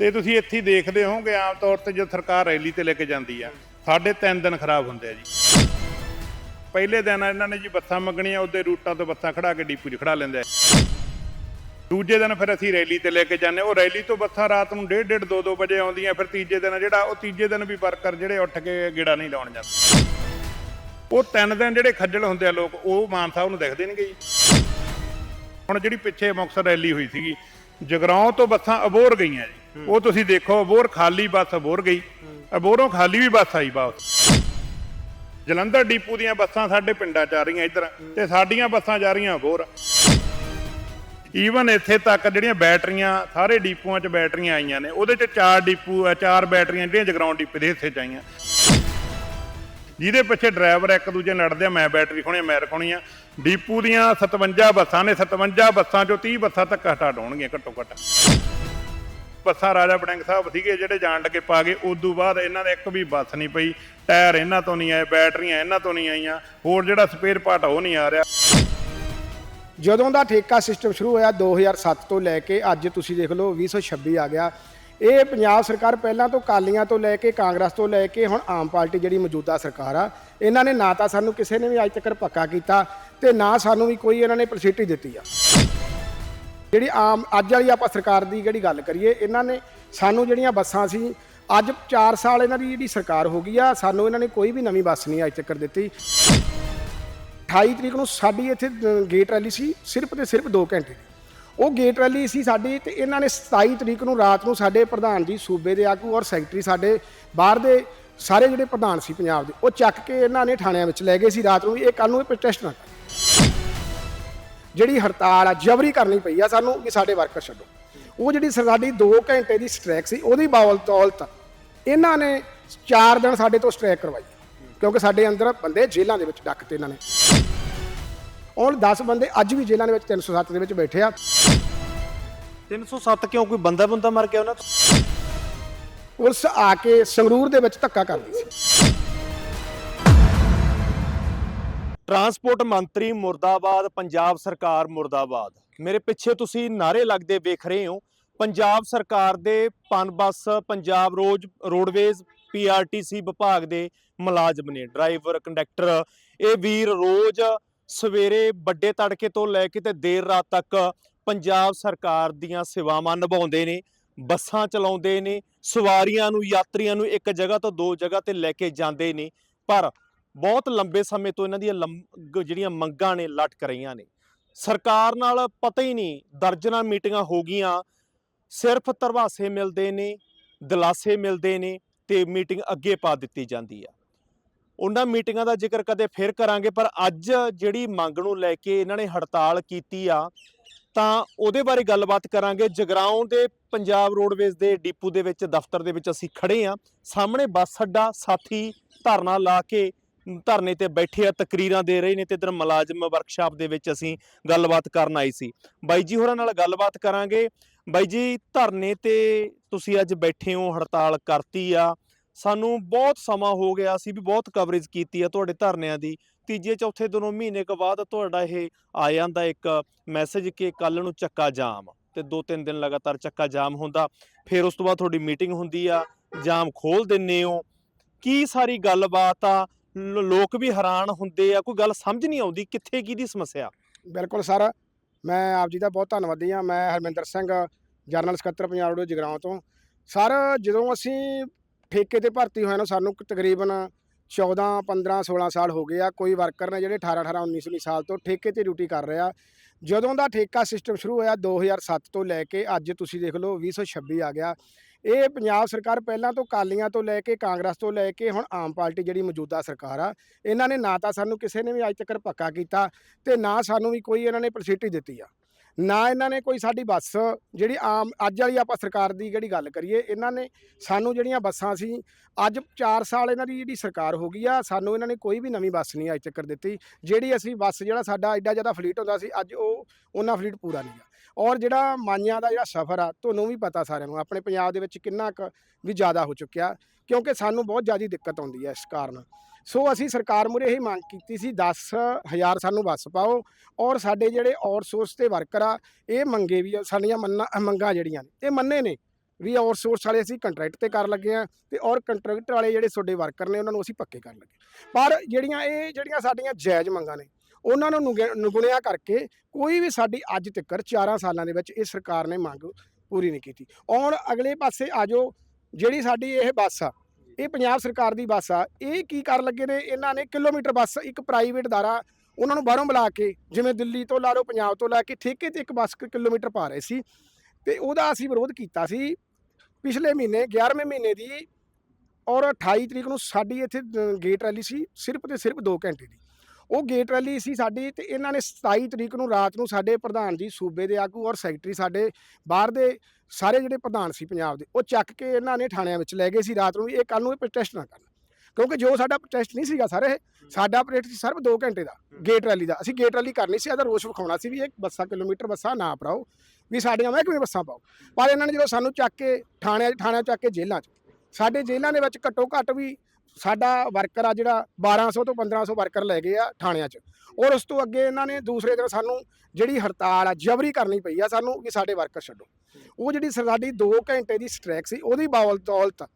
ਤੇ ਤੁਸੀਂ ਇੱਥੇ ਦੇਖਦੇ ਹੋਵੋਗੇ, ਆਮ ਤੌਰ ਤੇ ਜੋ ਸਰਕਾਰ ਰੈਲੀ ਤੇ ਲੈ ਕੇ ਜਾਂਦੀ ਆ, ਸਾਡੇ ਤਿੰਨ ਦਿਨ ਖਰਾਬ ਹੁੰਦੇ ਆ ਜੀ। ਪਹਿਲੇ ਦਿਨ ਇਹਨਾਂ ਨੇ ਜੀ ਬੱਸਾਂ ਮੰਗਣੀਆਂ, ਉਹਦੇ ਰੂਟਾਂ ਤੋਂ ਬੱਸਾਂ ਖੜਾ ਕੇ ਡੀਪੂ 'ਚ ਖੜਾ ਲੈਂਦੇ ਆ। ਦੂਜੇ ਦਿਨ ਫਿਰ ਅਸੀਂ ਰੈਲੀ ਤੇ ਲੈ ਕੇ ਜਾਂਦੇ ਉਹ ਰੈਲੀ ਤੋਂ ਬੱਸਾਂ ਰਾਤ ਨੂੰ 1:30 1:30 2 2 ਵਜੇ ਆਉਂਦੀਆਂ, ਫਿਰ ਤੀਜੇ ਦਿਨ ਜਿਹੜਾ, ਉਹ ਤੀਜੇ ਦਿਨ ਵੀ ਵਰਕਰ ਜਿਹੜੇ ਉੱਠ ਕੇ ਗੇੜਾ ਨਹੀਂ ਲਾਉਣ ਜਾਂਦੇ। ਉਹ ਤਿੰਨ ਦਿਨ ਜਿਹੜੇ ਖੱਜਲ ਹੁੰਦੇ ਆ ਲੋਕ, ਉਹ ਮਾਨ ਸਾਹਿਬ ਨੂੰ ਦਿਖਦੇ ਨਹੀਂਗੇ ਜੀ। ਹੁਣ ਜਿਹੜੀ ਪਿੱਛੇ ਮੁਕਤਸਰ ਰੈਲੀ ਹੋਈ ਸੀਗੀ, ਜਗਰਾਉਂ ਤੋਂ ਬੱਸਾਂ ਅਬੋਰ ਗਈਆਂ ਜੀ। ਉਹ ਤੁਸੀਂ ਦੇਖੋ ਅਬੋਰ ਖਾਲੀ ਬੱਸ ਅਬੋਰ ਗਈ। ਅਬੋਰੋਂ ਖਾਲੀ ਵੀ ਬੱਸ ਆਈ ਵਾਪਸ ਜਲੰਧਰ ਡੀਪੂ ਦੀਆਂ ਬੱਸਾਂ ਸਾਡੇ ਪਿੰਡਾਂ ਚ ਆ ਰਹੀਆਂ ਇੱਧਰ ਤੇ ਸਾਡੀਆਂ ਬੱਸਾਂ ਜਾ ਰਹੀਆਂ ਅਬੋਰ ਈਵਨ ਇੱਥੇ ਤੱਕ ਜਿਹੜੀਆਂ ਬੈਟਰੀਆਂ ਸਾਰੇ ਡੀਪੂਆਂ 'ਚ ਬੈਟਰੀਆਂ ਆਈਆਂ ਨੇ ਉਹਦੇ 'ਚ ਚਾਰ ਡੀਪੂ ਚਾਰ ਬੈਟਰੀਆਂ ਜਿਹੜੀਆਂ ਜਗਰਾਉਂ ਡੀਪੂ ਦੇ ਹਿੱਸੇ 'ਚ ਆਈਆਂ। ਜਿਹਦੇ ਪਿੱਛੇ ਡਰਾਈਵਰ ਇੱਕ ਦੂਜੇ ਨਾਲ ਲੜਦੇ ਆ ਮੈਂ ਬੈਟਰੀ ਖੋਣੀ ਆ, ਮੈਂ ਰਖਾਉਣੀ ਆ। ਡੀਪੂ ਦੀਆਂ 57 ਬੱਸਾਂ ਨੇ 57 ਬੱਸਾਂ 'ਚੋਂ 30 ਬੱਸਾਂ ਤੱਕ ਹਟਾ ਹੋਣਗੀਆਂ ਘੱਟੋ ਘੱਟ। ਬੱਸਾਂ ਰਾਜਾ ਬੜਿੰਗ ਸਾਹਿਬ ਸੀਗੇ ਜਿਹੜੇ ਜਾਣ ਲੱਗੇ ਪਾ ਗਏ ਉਦੋਂ ਬਾਅਦ ਇਹਨਾਂ ਦੇ ਇੱਕ ਵੀ ਬੱਸ ਨਹੀਂ ਪਈ। ਟਾਇਰ ਇਹਨਾਂ ਤੋਂ ਨਹੀਂ ਆਏ, ਬੈਟਰੀਆਂ ਇਹਨਾਂ ਤੋਂ ਨਹੀਂ ਆਈਆਂ। ਹੋਰ ਜਿਹੜਾ ਸਪੇਅਰ ਪਾਰਟ ਉਹ ਨਹੀਂ ਆ ਰਿਹਾ। ਜਦੋਂ ਦਾ ਠੇਕਾ ਸਿਸਟਮ ਸ਼ੁਰੂ ਹੋਇਆ 2007 ਤੋਂ ਲੈ ਕੇ ਅੱਜ ਤੁਸੀਂ ਦੇਖ ਲਓ 2026 ਆ ਗਿਆ। ਇਹ ਪੰਜਾਬ ਸਰਕਾਰ ਪਹਿਲਾਂ ਤੋਂ ਕਾਲੀਆਂ ਤੋਂ ਲੈ ਕੇ ਕਾਂਗਰਸ ਤੋਂ ਲੈ ਕੇ ਹੁਣ ਆਮ ਪਾਰਟੀ ਜਿਹੜੀ ਮੌਜੂਦਾ ਸਰਕਾਰ ਆ, ਇਹਨਾਂ ਨੇ ਨਾ ਤਾਂ ਸਾਨੂੰ ਕਿਸੇ ਨੇ ਵੀ ਅੱਜ ਤੱਕ ਪੱਕਾ ਕੀਤਾ ਤੇ ਨਾ ਸਾਨੂੰ ਵੀ ਕੋਈ ਇਹਨਾਂ ਨੇ ਪ੍ਰੋਸਿਟੀ ਦਿੱਤੀ ਆ। ਜਿਹੜੀ ਆਮ ਅੱਜ ਵਾਲੀ ਆਪਾਂ ਸਰਕਾਰ ਦੀ ਜਿਹੜੀ ਗੱਲ ਕਰੀਏ, ਇਹਨਾਂ ਨੇ ਸਾਨੂੰ ਜਿਹੜੀਆਂ ਬੱਸਾਂ ਸੀ, ਅੱਜ 4 ਸਾਲ ਇਹਨਾਂ ਦੀ ਜਿਹੜੀ ਸਰਕਾਰ ਹੋ ਗਈ ਆ, ਸਾਨੂੰ ਇਹਨਾਂ ਨੇ ਕੋਈ ਵੀ ਨਵੀਂ ਬੱਸ ਨਹੀਂ ਅੱਜ ਤੱਕ ਦਿੱਤੀ। 28 ਤਰੀਕ ਨੂੰ ਸਾਡੀ ਇੱਥੇ ਗੇਟ ਰੈਲੀ ਸੀ, ਸਿਰਫ ਤੇ ਸਿਰਫ 2 ਘੰਟੇ ਦੀ। ਉਹ ਗੇਟ ਰੈਲੀ ਸੀ ਸਾਡੀ ਤੇ ਇਹਨਾਂ ਨੇ 27 ਤਰੀਕ ਨੂੰ ਰਾਤ ਨੂੰ ਸਾਡੇ ਪ੍ਰਧਾਨ ਜੀ ਸੂਬੇ ਦੇ ਆਗੂ ਔਰ ਸੈਕਟਰੀ ਸਾਡੇ ਬਾਹਰ ਦੇ ਸਾਰੇ ਜਿਹੜੇ ਪ੍ਰਧਾਨ ਸੀ ਪੰਜਾਬ ਦੇ, ਉਹ ਚੱਕ ਕੇ ਇਹਨਾਂ ਨੇ ਥਾਣਿਆਂ ਵਿੱਚ ਲੈ ਗਏ ਸੀ ਰਾਤ ਨੂੰ ਇਹ ਕੱਲ ਨੂੰ ਇਹ ਪ੍ਰੋਟੈਸਟ ਨਾ ਜਿਹੜੀ ਹੜਤਾਲ ਆ ਜਬਰੀ ਕਰਨੀ ਪਈ ਆ ਸਾਨੂੰ ਕਿ ਸਾਡੇ ਵਰਕਰ ਛੱਡੋ। ਉਹ ਜਿਹੜੀ ਸਾਡੀ 2 ਘੰਟੇ ਦੀ ਸਟ੍ਰੈਕ ਸੀ ਉਹਦੀ ਬਦੌਲਤ ਇਹਨਾਂ ਨੇ 4 ਦਿਨ ਸਾਡੇ ਤੋਂ ਸਟ੍ਰੈਕ ਕਰਵਾਈ ਕਿਉਂਕਿ ਸਾਡੇ ਅੰਦਰ ਬੰਦੇ ਜੇਲ੍ਹਾਂ ਦੇ ਵਿੱਚ ਡੱਕਤੇ ਇਹਨਾਂ ਨੇ। ਔਰ 10 ਬੰਦੇ ਅੱਜ ਵੀ ਜੇਲ੍ਹਾਂ ਦੇ ਵਿੱਚ 307 ਦੇ ਵਿੱਚ ਬੈਠੇ ਆ। 307 ਕਿਉਂ? ਕੋਈ ਬੰਦਾ ਬੰਦਾ ਮਰ ਗਿਆ ਉਹਨਾਂ ਤੋਂ? ਪੁਲਿਸ ਆ ਕੇ ਸੰਗਰੂਰ ਦੇ ਵਿੱਚ ਧੱਕਾ ਕਰਦੀ ਸੀ। ਟਰਾਂਸਪੋਰਟ ਮੰਤਰੀ ਮੁਰਦਾਬਾਦ, ਪੰਜਾਬ ਸਰਕਾਰ ਮੁਰਦਾਬਾਦ। ਮੇਰੇ ਪਿੱਛੇ ਤੁਸੀਂ ਨਾਰੇ ਲੱਗਦੇ ਵੇਖ ਰਹੇ ਹੋ। ਪੰਜਾਬ ਸਰਕਾਰ ਦੇ ਪਨ ਬੱਸ, ਪੰਜਾਬ ਰੋਜ਼, ਰੋਡਵੇਜ਼ ਪੀਆਰਟੀਸੀ ਵਿਭਾਗ ਦੇ ਮੁਲਾਜ਼ਮ ਨੇ, ਡਰਾਈਵਰ, ਕੰਡਕਟਰ, ਇਹ ਵੀਰ ਰੋਜ਼ ਸਵੇਰੇ ਵੱਡੇ ਤੜਕੇ ਤੋਂ ਲੈ ਕੇ ਤੇ ਦੇਰ ਰਾਤ ਤੱਕ ਪੰਜਾਬ ਸਰਕਾਰ ਦੀਆਂ ਸੇਵਾਵਾਂ ਨਿਭਾਉਂਦੇ ਨੇ, ਬੱਸਾਂ ਚਲਾਉਂਦੇ ਨੇ, ਸਵਾਰੀਆਂ ਨੂੰ, ਯਾਤਰੀਆਂ ਨੂੰ ਇੱਕ ਜਗ੍ਹਾ ਤੋਂ ਦੋ ਜਗ੍ਹਾ ਤੇ ਲੈ ਕੇ ਜਾਂਦੇ ਨੇ। ਪਰ ਬਹੁਤ ਲੰਬੇ ਸਮੇਂ ਤੋਂ ਇਹਨਾਂ ਦੀਆਂ ਲੰਮ- ਜਿਹੜੀਆਂ ਮੰਗਾਂ ਨੇ ਲਟਕ ਰਹੀਆਂ ਨੇ। ਸਰਕਾਰ ਨਾਲ ਪਤਾ ਹੀ ਨਹੀਂ, ਦਰਜਨਾਂ ਮੀਟਿੰਗਾਂ ਹੋ ਗਈਆਂ। ਸਿਰਫ ਧਰਵਾਸੇ ਮਿਲਦੇ ਨੇ, ਦਿਲਾਸੇ ਮਿਲਦੇ ਨੇ ਤੇ ਮੀਟਿੰਗ ਅੱਗੇ ਪਾ ਦਿੱਤੀ ਜਾਂਦੀ ਆ। ਉਹਨਾਂ ਮੀਟਿੰਗਾਂ ਦਾ ਜ਼ਿਕਰ ਕਦੇ ਫਿਰ ਕਰਾਂਗੇ, ਪਰ ਅੱਜ ਜਿਹੜੀ ਮੰਗ ਨੂੰ ਲੈ ਕੇ ਇਹਨਾਂ ਨੇ ਹੜਤਾਲ ਕੀਤੀ ਆ, ਤਾਂ ਉਹਦੇ ਬਾਰੇ ਗੱਲਬਾਤ ਕਰਾਂਗੇ। ਜਗਰਾਉਂ ਦੇ ਪੰਜਾਬ ਰੋਡਵੇਜ਼ ਦੇ ਡਿਪੂ ਦੇ ਵਿੱਚ, ਦਫ਼ਤਰ ਦੇ ਵਿੱਚ ਅਸੀਂ ਖੜੇ ਆ ਸਾਹਮਣੇ ਬੱਸ ਅੱਡਾ, ਸਾਥੀ ਧਰਨਾ ਲਾ ਕੇ ਧਰਨੇ ਤੇ ਬੈਠੇ ਆ, ਤਕਰੀਰਾਂ ਦੇ ਰਹੇ ਨੇ ਤੇ ਇਧਰ ਮੁਲਾਜ਼ਮ ਵਰਕਸ਼ਾਪ ਦੇ ਵਿੱਚ ਅਸੀਂ ਗੱਲਬਾਤ ਕਰਨ ਆਈ ਸੀ। ਬਾਈ ਜੀ ਹੋਰਾਂ ਨਾਲ ਗੱਲਬਾਤ ਕਰਾਂਗੇ। ਬਾਈ ਜੀ, ਧਰਨੇ ਤੇ ਤੁਸੀਂ ਅੱਜ ਬੈਠੇ ਹੋ, ਹੜਤਾਲ ਕਰਤੀ ਆ। ਸਾਨੂੰ ਬਹੁਤ ਸਮਾਂ ਹੋ ਗਿਆ, ਅਸੀਂ ਵੀ ਬਹੁਤ ਕਵਰੇਜ ਕੀਤੀ ਆ ਤੁਹਾਡੇ ਧਰਨਿਆਂ ਦੀ। ਤੀਜੇ, ਚੌਥੇ ਦਿਨੋਂ ਮਹੀਨੇ ਕੁ ਬਾਅਦ ਤੁਹਾਡਾ ਇਹ ਆ ਜਾਂਦਾ ਇੱਕ ਮੈਸੇਜ ਕਿ ਕੱਲ ਨੂੰ ਚੱਕਾ ਜਾਮ। ਤੇ ਦੋ ਤਿੰਨ ਦਿਨ ਲਗਾਤਾਰ ਚੱਕਾ ਜਾਮ ਹੁੰਦਾ। ਫਿਰ ਉਸ ਤੋਂ ਬਾਅਦ ਤੁਹਾਡੀ ਮੀਟਿੰਗ ਹੁੰਦੀ ਆ। ਜਾਮ ਖੋਲ ਦਿੰਨੇ ਹੋ। ਕੀ ਸਾਰੀ ਗੱਲਬਾਤ ਆ? ਲੋਕ ਵੀ ਹੈਰਾਨ ਹੁੰਦੇ ਆ, ਕੋਈ ਗੱਲ ਸਮਝ ਨਹੀਂ ਆਉਂਦੀ ਕਿੱਥੇ ਕੀ ਦੀ ਸਮੱਸਿਆ। ਬਿਲਕੁਲ ਸਰ, ਮੈਂ ਆਪ ਜੀ ਦਾ ਬਹੁਤ ਧੰਨਵਾਦੀ ਹਾਂ, ਮੈਂ ਹਰਮਿੰਦਰ ਸਿੰਘ ਜਰਨਲ ਸਕੱਤਰ ਪੰਜਾਬ ਰੋਡ ਜਗਰਾਉਂ ਤੋਂ। ਸਰ, ਜਦੋਂ ਅਸੀਂ ਠੇਕੇ ਤੇ ਭਰਤੀ ਹੋਏ ਨਾ, ਸਾਨੂੰ ਤਕਰੀਬਨ 14 15 16 ਸਾਲ ਹੋ ਗਏ ਆ, ਕੋਈ ਵਰਕਰ ਨੇ ਜਿਹੜੇ 18 18 19 19 ਸਾਲ ਤੋਂ ਠੇਕੇ ਤੇ ਡਿਊਟੀ ਕਰ ਰਿਹਾ। ਜਦੋਂ ਦਾ ਠੇਕਾ ਸਿਸਟਮ ਸ਼ੁਰੂ ਹੋਇਆ 2007 ਤੋਂ ਲੈ ਕੇ ਅੱਜ ਤੁਸੀਂ ਦੇਖ ਲਓ 2026 ਆ ਗਿਆ। ਇਹ ਪੰਜਾਬ ਸਰਕਾਰ ਪਹਿਲਾਂ ਤੋਂ ਕਾਲੀਆਂ ਤੋਂ ਲੈ ਕੇ ਕਾਂਗਰਸ ਤੋਂ ਲੈ ਕੇ ਹੁਣ ਆਮ ਪਾਰਟੀ ਜਿਹੜੀ ਮੌਜੂਦਾ ਸਰਕਾਰ ਆ, ਇਹਨਾਂ ਨੇ ਨਾ ਤਾਂ ਸਾਨੂੰ ਕਿਸੇ ਨੇ ਵੀ ਅੱਜ ਤੱਕ ਪੱਕਾ ਕੀਤਾ ਤੇ ਨਾ ਸਾਨੂੰ ਵੀ ਕੋਈ ਇਹਨਾਂ ਨੇ ਪ੍ਰੋਸਿਟੀ ਦਿੱਤੀ ਆ। ਨਾ ਇਹਨਾਂ ਨੇ ਕੋਈ ਸਾਡੀ ਬੱਸ ਜਿਹੜੀ ਆਮ ਅੱਜ ਵਾਲੀ ਆਪਾਂ ਸਰਕਾਰ ਦੀ ਜਿਹੜੀ ਗੱਲ ਕਰੀਏ, ਇਹਨਾਂ ਨੇ ਸਾਨੂੰ ਜਿਹੜੀਆਂ ਬੱਸਾਂ ਸੀ, ਅੱਜ 4 ਸਾਲ ਇਹਨਾਂ ਦੀ ਜਿਹੜੀ ਸਰਕਾਰ ਹੋ ਗਈ ਆ, ਸਾਨੂੰ ਇਹਨਾਂ ਨੇ ਕੋਈ ਵੀ ਨਵੀਂ ਬੱਸ ਨਹੀਂ ਅੱਜ ਤੱਕ ਦਿੱਤੀ, ਜਿਹੜੀ ਅਸੀਂ ਬੱਸ ਜਿਹੜਾ ਸਾਡਾ ਐਡਾ ਜ਼ਿਆਦਾ ਫਲੀਟ ਹੁੰਦਾ ਸੀ, ਅੱਜ ਉਹ ਉਹਨਾਂ ਫਲੀਟ ਪੂਰਾ ਨਹੀਂ ਆ। ਔਰ ਜਿਹੜਾ ਮਾਈਆਂ ਦਾ ਜਿਹੜਾ ਸਫ਼ਰ ਆ ਤੁਹਾਨੂੰ ਵੀ ਪਤਾ ਸਾਰਿਆਂ ਨੂੰ ਆਪਣੇ ਪੰਜਾਬ ਦੇ ਵਿੱਚ ਕਿੰਨਾ ਕੁ ਵੀ ਜ਼ਿਆਦਾ ਹੋ ਚੁੱਕਿਆ ਕਿਉਂਕਿ ਸਾਨੂੰ ਬਹੁਤ ਜ਼ਿਆਦਾ ਦਿੱਕਤ ਆਉਂਦੀ ਹੈ ਇਸ ਕਾਰਨ। ਸੋ ਅਸੀਂ ਸਰਕਾਰ ਮੁਰੇ ਇਹ ਮੰਗ ਕੀਤੀ ਸੀ 10000 ਸਾਨੂੰ ਬੱਸ ਪਾਓ ਔਰ ਸਾਡੇ ਜਿਹੜੇ ਆਊਟਸੋਰਸ ਤੇ ਵਰਕਰ ਆ ਇਹ ਮੰਗੇ ਵੀ ਆ, ਸਾਡੀਆਂ ਮੰਨਾਂ ਮੰਗਾਂ ਜਿਹੜੀਆਂ ਨੇ ਇਹ ਮੰਨੇ ਨੇ ਵੀ ਆਊਟਸੋਰਸ ਵਾਲੇ ਅਸੀਂ ਕੰਟਰੈਕਟ ਤੇ ਕਰ ਲੱਗੇ ਆ ਤੇ ਔਰ ਕੰਟਰੈਕਟ ਵਾਲੇ ਜਿਹੜੇ ਤੁਹਾਡੇ ਵਰਕਰ ਨੇ ਉਹਨਾਂ ਨੂੰ ਅਸੀਂ ਪੱਕੇ ਕਰ ਲੱਗੇ ਪਰ ਜਿਹੜੀਆਂ ਇਹ ਜਿਹੜੀਆਂ ਸਾਡੀਆਂ ਜਾਇਜ਼ ਮੰਗਾਂ ਨੇ ਉਹਨਾਂ ਨੂੰ ਨੁਗੇ- ਨੁਗਣਿਆ ਕਰਕੇ ਕੋਈ ਵੀ ਸਾਡੀ ਅੱਜ ਤੱਕ 4 ਸਾਲਾਂ ਦੇ ਵਿੱਚ ਇਹ ਸਰਕਾਰ ਨੇ ਮੰਗ ਪੂਰੀ ਨਹੀਂ ਕੀਤੀ। ਔਰ ਅਗਲੇ ਪਾਸੇ ਆਜੋ ਜਿਹੜੀ ਸਾਡੀ ਇਹ ਬੱਸ ਆ, ਇਹ ਪੰਜਾਬ ਸਰਕਾਰ ਦੀ ਬੱਸ ਆ, ਇਹ ਕੀ ਕਰਨ ਲੱਗੇ ਨੇ? ਇਹਨਾਂ ਨੇ ਕਿਲੋਮੀਟਰ ਬੱਸ, ਇੱਕ ਪ੍ਰਾਈਵੇਟ ਦਾਰਾ ਉਹਨਾਂ ਨੂੰ ਬਾਹਰੋਂ ਬੁਲਾ ਕੇ, ਜਿਵੇਂ ਦਿੱਲੀ ਤੋਂ ਲਾ ਲਓ, ਪੰਜਾਬ ਤੋਂ ਲਾ ਕੇ ਠੇਕੇ ਤੇ ਇੱਕ ਬੱਸ ਕ- ਕਿਲੋਮੀਟਰ ਪਾ ਰਹੇ ਸੀ ਤੇ ਉਹਦਾ ਅਸੀਂ ਵਿਰੋਧ ਕੀਤਾ ਸੀ। ਪਿਛਲੇ ਮਹੀਨੇ 11ਵੇਂ ਮਹੀਨੇ ਦੀ ਔਰ 28 ਤਰੀਕ ਨੂੰ ਸਾਡੀ ਇੱਥੇ ਗੇਟ ਰੈਲੀ ਸੀ, ਸਿਰਫ ਤੇ ਸਿਰਫ 2 ਘੰਟੇ ਦੀ। ਉਹ ਗੇਟ ਰੈਲੀ ਸੀ ਸਾਡੀ ਤੇ ਇਹਨਾਂ ਨੇ 27 ਤਰੀਕ ਨੂੰ ਰਾਤ ਨੂੰ ਸਾਡੇ ਪ੍ਰਧਾਨ ਜੀ ਸੂਬੇ ਦੇ ਆਗੂ ਔਰ ਸੈਕਟਰੀ ਸਾਡੇ ਬਾਹਰ ਦੇ ਸਾਰੇ ਜਿਹੜੇ ਪ੍ਰਧਾਨ ਸੀ ਪੰਜਾਬ ਦੇ, ਉਹ ਚੱਕ ਕੇ ਇਹਨਾਂ ਨੇ ਥਾਣਿਆਂ ਵਿੱਚ ਲੈ ਗਏ ਸੀ ਰਾਤ ਨੂੰ ਵੀ, ਇਹ ਕੱਲ ਨੂੰ ਇਹ ਪ੍ਰੋਟੈਸਟ ਨਾ ਕਰਨ। ਕਿਉਂਕਿ ਜੋ ਸਾਡਾ ਪ੍ਰੋਟੈਸਟ ਨਹੀਂ ਸੀਗਾ ਸਰ ਇਹ, ਸਾਡਾ ਪ੍ਰੋਟੈਸਟ ਸੀ ਸਿਰਫ 2 ਘੰਟੇ ਦਾ, ਗੇਟ ਰੈਲੀ ਦਾ। ਅਸੀਂ ਗੇਟ ਰੈਲੀ ਕਰਨੀ ਸੀ, ਇਹਦਾ ਰੋਸ ਵਿਖਾਉਣਾ ਸੀ ਵੀ ਇਹ ਬੱਸਾਂ, ਕਿਲੋਮੀਟਰ ਬੱਸਾਂ ਨਾ ਪੜਾਓ ਵੀ ਸਾਡੀਆਂ ਕਿਵੇਂ ਬੱਸਾਂ ਪਾਓ। ਪਰ ਇਹਨਾਂ ਨੇ ਜਦੋਂ ਸਾਨੂੰ ਚੱਕ ਕੇ ਥਾਣਿਆਂ ਥਾਣਿਆਂ ਚੱਕ ਕੇ ਜੇਲ੍ਹਾਂ 'ਚ, ਸਾਡੇ ਜੇਲ੍ਹਾਂ ਦੇ ਵਿੱਚ ਘੱਟੋ ਘੱਟ ਵੀ ਸਾਡਾ ਵਰਕਰ ਆ ਜਿਹੜਾ 1200 ਤੋਂ 1500 ਵਰਕਰ ਲੈ ਗਏ ਆ ਥਾਣਿਆਂ 'ਚ। ਔਰ ਉਸ ਤੋਂ ਅੱਗੇ ਇਹਨਾਂ ਨੇ ਦੂਸਰੇ ਦਿਨ ਸਾਨੂੰ ਜਿਹੜੀ ਹੜਤਾਲ ਆ, ਜਬਰੀ ਕਰਨੀ ਪਈ ਆ ਸਾਨੂੰ ਕਿ ਸਾਡੇ ਵਰਕਰ ਛੱਡੋ। ਉਹ ਜਿਹੜੀ ਸਾਡੀ 2 ਘੰਟੇ ਦੀ ਸਟ੍ਰੈਕ ਸੀ, ਉਹਦੀ ਬੌਲ ਦੌਲਤ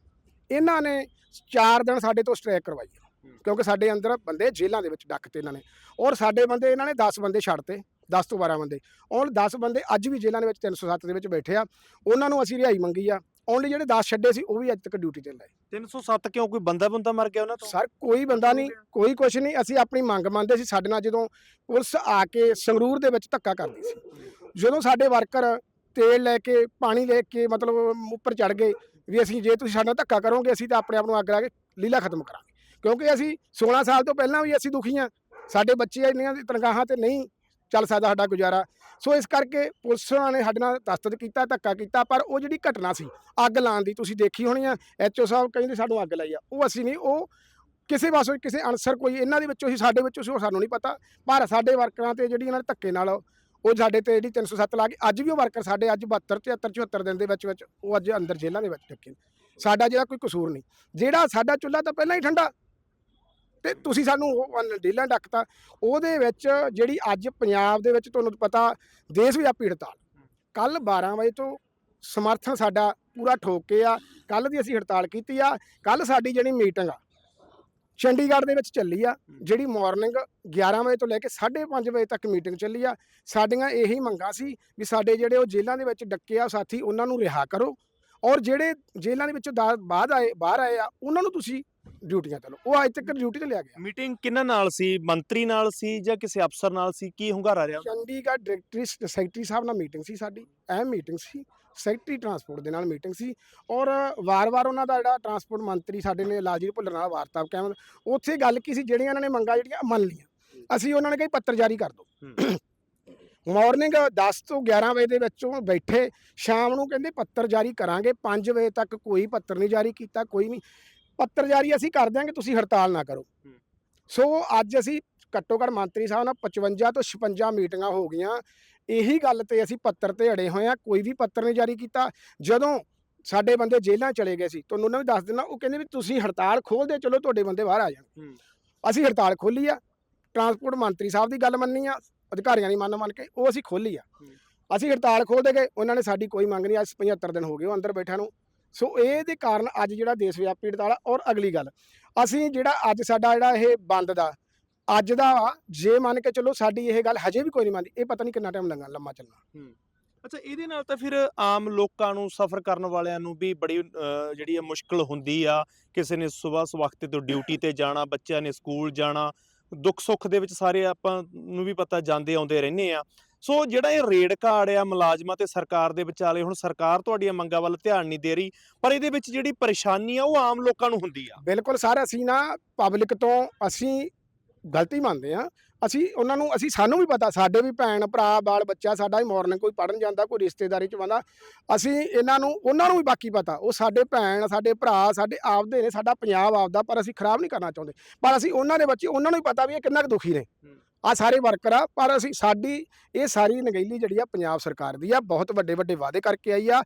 ਇਹਨਾਂ ਨੇ 4 ਦਿਨ ਸਾਡੇ ਤੋਂ ਸਟ੍ਰੈਕ ਕਰਵਾਈ ਆ। ਕਿਉਂਕਿ ਸਾਡੇ ਅੰਦਰ ਬੰਦੇ ਜੇਲ੍ਹਾਂ ਦੇ ਵਿੱਚ ਡੱਕਤੇ ਇਹਨਾਂ ਨੇ। ਔਰ ਸਾਡੇ ਬੰਦੇ ਇਹਨਾਂ ਨੇ 10 ਬੰਦੇ ਛੱਡਤੇ 10 ਤੋਂ 12 ਬੰਦੇ। ਔਰ 10 ਬੰਦੇ ਅੱਜ ਵੀ ਜੇਲ੍ਹਾਂ ਦੇ ਵਿੱਚ 307 ਦੇ ਵਿੱਚ ਬੈਠੇ ਆ। ਉਹਨਾਂ ਨੂੰ ਅਸੀਂ ਰਿਹਾਈ ਮੰਗੀ ਆ। ਓਨਲੀ ਜਿਹੜੇ 10 ਛੱਡੇ ਸੀ ਉਹ ਵੀ ਅੱਜ ਤੱਕ ਡਿਊਟੀ ਤੇ ਲਏ। 307 ਕਿਉਂ? ਕੋਈ ਬੰਦਾ ਬੰਦਾ ਮਰ ਗਿਆ ਉਹਨਾਂ ਤੋਂ? ਸਰ ਕੋਈ ਬੰਦਾ ਨਹੀਂ ਕੋਈ ਕੁਛ ਨਹੀਂ। ਅਸੀਂ ਆਪਣੀ ਮੰਗ ਮੰਨਦੇ ਸੀ ਸਾਡੇ ਨਾਲ ਜਦੋਂ ਪੁਲਿਸ ਆ ਕੇ ਸੰਗਰੂਰ ਦੇ ਵਿੱਚ ਧੱਕਾ ਕਰਦੀ ਸੀ। ਜਦੋਂ ਸਾਡੇ ਵਰਕਰ ਤੇਲ ਲੈ ਕੇ ਪਾਣੀ ਲੈ ਕੇ ਮਤਲਬ ਉੱਪਰ ਚੜ ਗਏ ਵੀ ਅਸੀਂ ਜੇ ਤੁਸੀਂ ਸਾਡੇ ਨਾਲ ਧੱਕਾ ਕਰੋਗੇ ਅਸੀਂ ਤਾਂ ਆਪਣੇ ਆਪ ਨੂੰ ਅੱਗ ਲਾ ਕੇ ਲੀਲਾ ਖਤਮ ਕਰਾਂਗੇ। ਕਿਉਂਕਿ ਅਸੀਂ 16 ਸਾਲ ਤੋਂ ਪਹਿਲਾਂ ਵੀ ਅਸੀਂ ਦੁਖੀ ਹਾਂ। ਸਾਡੇ ਬੱਚੇ ਇੰਨੀਆਂ ਦੀ ਤਨਖਾਹਾਂ ਤੇ ਨਹੀਂ ਚੱਲ ਸਕਦਾ ਸਾਡਾ ਗੁਜ਼ਾਰਾ। ਸੋ ਇਸ ਕਰਕੇ ਪੁਲਿਸ ਨੇ ਸਾਡੇ ਨਾਲ ਦਸਤਖਤ ਕੀਤਾ, ਧੱਕਾ ਕੀਤਾ, ਪਰ ਉਹ ਜਿਹੜੀ ਘਟਨਾ ਸੀ, ਅੱਗ ਲਾਉਣ ਦੀ ਤੁਸੀਂ ਦੇਖੀ ਹੋਣੀ ਆ ਐਚਓ ਸਾਹਿਬ ਕਹਿੰਦੇ ਸਾਨੂੰ ਅੱਗ ਲਾਈ ਆ, ਉਹ ਅਸੀਂ ਨਹੀਂ, ਉਹ ਕਿਸੇ ਪਾਸੋਂ ਕਿਸੇ ਅਨਸਰ ਕੋਈ ਇਹਨਾਂ ਦੇ ਵਿੱਚੋਂ ਹੀ, ਸਾਡੇ ਵਿੱਚੋਂ ਸੀ, ਉਹ ਸਾਨੂੰ ਨਹੀਂ ਪਤਾ, ਪਰ ਸਾਡੇ ਵਰਕਰਾਂ ਤੇ ਜਿਹੜੀ ਇਹਨਾਂ ਨੇ ਧੱਕੇ ਨਾਲ, ਉਹ ਸਾਡੇ ਤੇ ਜਿਹੜੀ 307 ਲਾ ਕੇ, ਅੱਜ ਵੀ ਉਹ ਵਰਕਰ ਸਾਡੇ ਅੱਜ 72 73 74 ਦਿਨ ਦੇ ਵਿੱਚ ਵਿੱਚ, ਉਹ ਅੱਜ ਅੰਦਰ ਜੇਲ੍ਹਾਂ ਦੇ ਵਿੱਚ ਟੱਕੇ ਨੇ। ਸਾਡਾ ਜਿਹੜਾ ਕੋਈ ਕਸੂਰ ਨਹੀਂ, ਜਿਹੜਾ ਸਾਡਾ ਚੁੱਲ੍ਹਾ ਤਾਂ ਪਹਿਲਾਂ ਹੀ ਠੰਡਾ ਤੇ ਤੁਸੀਂ ਸਾਨੂੰ ਉਹ ਡੇਲਾਂ ਡੱਕਤਾ ਉਹਦੇ ਵਿੱਚ ਜਿਹੜੀ ਅੱਜ ਪੰਜਾਬ ਦੇ ਵਿੱਚ ਤੁਹਾਨੂੰ ਪਤਾ, ਦੇਸ਼ ਵਿਆਪੀ ਹੜਤਾਲ ਕੱਲ 12 ਵਜੇ ਤੋਂ ਸਮਰਥਨ ਸਾਡਾ ਪੂਰਾ ਠੋਕ ਕੇ ਆ। ਕੱਲ ਦੀ ਅਸੀਂ ਹੜਤਾਲ ਕੀਤੀ ਆ। ਕੱਲ ਸਾਡੀ ਜਿਹੜੀ ਮੀਟਿੰਗ ਆ, ਚੰਡੀਗੜ੍ਹ ਦੇ ਵਿੱਚ ਚੱਲੀ ਆ। ਜਿਹੜੀ ਮਾਰਨਿੰਗ 11 ਵਜੇ ਤੋਂ ਲੈ ਕੇ 5:30 ਵਜੇ ਤੱਕ ਮੀਟਿੰਗ ਚੱਲੀ ਆ। ਸਾਡੀਆਂ ਇਹੀ ਮੰਗਾਂ ਸੀ ਵੀ ਸਾਡੇ ਜਿਹੜੇ ਉਹ ਜੇਲ੍ਹਾਂ ਦੇ ਵਿੱਚ ਡੱਕੇ ਆ ਸਾਥੀ, ਉਹਨਾਂ ਨੂੰ ਰਿਹਾ ਕਰੋ। ਔਰ ਜਿਹੜੇ ਜੇਲ੍ਹਾਂ ਦੇ ਵਿੱਚੋਂ ਦਾ- ਬਾਅਦ ਆਏ, ਬਾਹਰ ਆਏ ਆ, ਉਹਨਾਂ ਨੂੰ ਤੁਸੀਂ ਡਿਊਟੀਆਂ ਤੇ ਲਓ। ਉਹ ਅੱਜ ਤੱਕ ਡਿਊਟੀ ਤੇ ਲਿਆ ਗਿਆ। ਮੀਟਿੰਗ ਕਿਹਨਾਂ ਨਾਲ ਸੀ? ਮੰਤਰੀ ਨਾਲ ਸੀ ਜਾਂ ਕਿਸੇ ਅਫਸਰ ਨਾਲ ਸੀ? ਕੀ ਹੁੰਗਾਰਾ ਰਿਹਾ? ਚੰਡੀਗੜ੍ਹ ਡਾਇਰੈਕਟਰੀ ਸੈਕਟਰੀ ਸਾਹਿਬ ਨਾਲ ਮੀਟਿੰਗ ਸੀ ਸਾਡੀ। ਅਹਿਮ ਮੀਟਿੰਗ ਸੀ। ਸੈਕਟਰੀ ਟਰਾਂਸਪੋਰਟ ਦੇ ਨਾਲ ਮੀਟਿੰਗ ਸੀ। ਔਰ ਵਾਰ-ਵਾਰ ਉਹਨਾਂ ਦਾ ਜਿਹੜਾ ਟਰਾਂਸਪੋਰਟ ਮੰਤਰੀ ਸਾਡੇ ਨੇ ਲਾਜੀਰ ਭੁੱਲਰ ਨਾਲ ਵਾਰਤਾ ਕਹਿਣ ਉੱਥੇ ਗੱਲ ਕੀ ਸੀ? ਜਿਹੜੀਆਂ ਇਹਨਾਂ ਨੇ ਮੰਗਾਂ ਜਿਹੜੀਆਂ ਮੰਨ ਲਈਆਂ। ਅਸੀਂ ਉਹਨਾਂ ਨੇ ਕਹੀ ਪੱਤਰ ਜਾਰੀ ਕਰ ਦਿਓ। ਮਾਰਨਿੰਗ 10 ਤੋਂ 11 ਵਜੇ ਦੇ ਵਿੱਚੋਂ ਬੈਠੇ। ਸ਼ਾਮ ਨੂੰ ਕਹਿੰਦੇ ਪੱਤਰ ਜਾਰੀ ਕਰਾਂਗੇ। 5 ਵਜੇ ਤੱਕ ਕੋਈ ਪੱਤਰ ਨਹੀਂ ਜਾਰੀ ਕੀਤਾ ਕੋਈ ਨਹੀਂ। ਪੱਤਰ ਜਾਰੀ ਅਸੀਂ ਕਰ ਦਿਆਂਗੇ ਤੁਸੀਂ ਹੜਤਾਲ ਨਾ ਕਰੋ। ਸੋ ਅੱਜ ਅਸੀਂ ਘੱਟੋ ਘੱਟ ਮੰਤਰੀ ਸਾਹਿਬ ਨਾਲ 55 ਤੋਂ 56 ਮੀਟਿੰਗਾਂ ਹੋ ਗਈਆਂ ਇਹੀ ਗੱਲ ਤੇ ਅਸੀਂ ਪੱਤਰ ਤੇ ਅੜੇ ਹੋਏ ਆ ਕੋਈ ਵੀ ਪੱਤਰ ਨਹੀਂ ਜਾਰੀ ਕੀਤਾ ਜਦੋਂ ਸਾਡੇ ਬੰਦੇ ਜੇਲ੍ਹਾਂ ਚਲੇ ਗਏ ਸੀ ਤੁਹਾਨੂੰ ਉਹਨਾਂ ਵੀ ਦੱਸ ਦਿੰਦਾ ਉਹ ਕਹਿੰਦੇ ਵੀ ਤੁਸੀਂ ਹੜਤਾਲ ਖੋਲਦੇ ਚਲੋ ਤੁਹਾਡੇ ਬੰਦੇ ਬਾਹਰ ਆ ਜਾਣ। ਅਸੀਂ ਹੜਤਾਲ ਖੋਲੀ ਆ ਟਰਾਂਸਪੋਰਟ ਮੰਤਰੀ ਸਾਹਿਬ ਦੀ ਗੱਲ ਮੰਨੀ ਆ ਅਧਿਕਾਰੀਆਂ ਦੀ ਮੰਨ ਮੰਨ ਕੇ ਉਹ ਅਸੀਂ ਖੋਲੀ ਆ। ਅਸੀਂ ਹੜਤਾਲ ਖੋਲਦੇ ਗਏ ਉਹਨਾਂ ਨੇ ਸਾਡੀ ਕੋਈ ਮੰਗ ਨਹੀਂ ਅੱਜ 75 ਦਿਨ ਹੋ ਗਏ ਉਹ ਅੰਦਰ ਬੈਠਿਆਂ ਨੂੰ ਸੋ ਇਹਦੇ ਕਾਰਨ ਅੱਜ ਜਿਹੜਾ ਦੇਸ਼ ਵਿਆਪੀ ਹੜਤਾਲ ਔਰ ਅਗਲੀ ਗੱਲ, ਅਸੀਂ ਜਿਹੜਾ ਅੱਜ ਸਾਡਾ ਜਿਹੜਾ ਇਹ ਬੰਦ ਦਾ, ਅੱਜ ਦਾ ਜੇ ਮੰਨ ਕੇ ਚੱਲੋ ਸਾਡੀ ਇਹ ਗੱਲ ਹਜੇ ਵੀ ਕੋਈ ਨਹੀਂ ਮੰਨਦੀ, ਇਹ ਪਤਾ ਨਹੀਂ ਕਿੰਨਾ ਟਾਈਮ ਲੰਗਾ ਲੰਮਾ ਚੱਲਣਾ। ਅੱਛਾ ਇਹਦੇ ਨਾਲ ਤਾਂ ਫਿਰ ਆਮ ਲੋਕਾਂ ਨੂੰ ਸਫ਼ਰ ਕਰਨ ਵਾਲਿਆਂ ਨੂੰ ਵੀ ਬੜੀ ਜਿਹੜੀ ਆ ਮੁਸ਼ਕਲ ਹੁੰਦੀ ਆ, ਕਿਸੇ ਨੇ ਸਵੇਰ ਸਵਖਤੇ ਤੋਂ ਡਿਊਟੀ ਤੇ ਜਾਣਾ, ਬੱਚਿਆਂ ਨੇ ਸਕੂਲ ਜਾਣਾ ਦੁੱਖ ਸੁੱਖ ਦੇ ਵਿੱਚ ਸਾਰੇ ਆਪਾਂ ਨੂੰ ਵੀ ਪਤਾ ਜਾਂਦੇ ਆਉਂਦੇ ਰਹਿੰਦੇ ਆ। ਸੋ ਜਿਹੜਾ ਇਹ ਰੇਡ ਕਾਰਡ ਆ ਮੁਲਾਜ਼ਮਾਂ ਤੇ ਸਰਕਾਰ ਦੇ ਵਿਚਾਲੇ ਹੁਣ ਸਰਕਾਰ ਤੁਹਾਡੀਆਂ ਮੰਗਾਂ ਵੱਲ ਧਿਆਨ ਨਹੀਂ ਦੇ ਰਹੀ ਪਰ ਇਹਦੇ ਵਿੱਚ ਜਿਹੜੀ ਪਰੇਸ਼ਾਨੀ ਆ ਉਹ ਆਮ ਲੋਕਾਂ ਨੂੰ ਹੁੰਦੀ ਆ। ਬਿਲਕੁਲ ਸਰ ਅਸੀਂ ਨਾ ਪਬਲਿਕ ਤੋਂ ਅਸੀਂ ਗਲਤੀ ਮੰਨਦੇ ਆ ਅਸੀਂ ਉਹਨਾਂ ਨੂੰ ਅਸੀਂ ਸਾਨੂੰ ਵੀ ਪਤਾ ਸਾਡੇ ਵੀ ਭੈਣ ਭਰਾ ਬਾਲ ਬੱਚਾ ਸਾਡਾ ਵੀ ਮਾਰਨਿੰਗ ਕੋਈ ਪੜਨ ਜਾਂਦਾ ਕੋਈ ਰਿਸ਼ਤੇਦਾਰੀ ਚ ਬੰਦਾ ਅਸੀਂ ਇਹਨਾਂ ਨੂੰ ਉਹਨਾਂ ਨੂੰ ਵੀ ਬਾਕੀ ਪਤਾ। ਉਹ ਸਾਡੇ ਭੈਣ ਸਾਡੇ ਭਰਾ ਸਾਡੇ ਆਪਦੇ ਨੇ ਸਾਡਾ ਪੰਜਾਬ ਆਪਦਾ ਪਰ ਅਸੀਂ ਖਰਾਬ ਨਹੀਂ ਕਰਨਾ ਚਾਹੁੰਦੇ। ਪਰ ਅਸੀਂ ਉਹਨਾਂ ਦੇ ਬੱਚੇ ਉਹਨਾਂ ਨੂੰ ਵੀ ਪਤਾ ਵੀ ਇਹ ਕਿੰਨਾ ਕੁ ਦੁਖੀ ਨੇ। ਆ ਸਾਰੇ ਵਰਕਰ ਆ ਪਰ ਅਸੀਂ ਸਾਡੀ ਇਹ ਸਾਰੀ ਨਗੈਲੀ ਜਿਹੜੀ ਆ ਪੰਜਾਬ ਸਰਕਾਰ ਦੀ ਆ ਬਹੁਤ ਵੱਡੇ ਵੱਡੇ ਵਾਅਦੇ ਕਰਕੇ ਆਈ ਆ।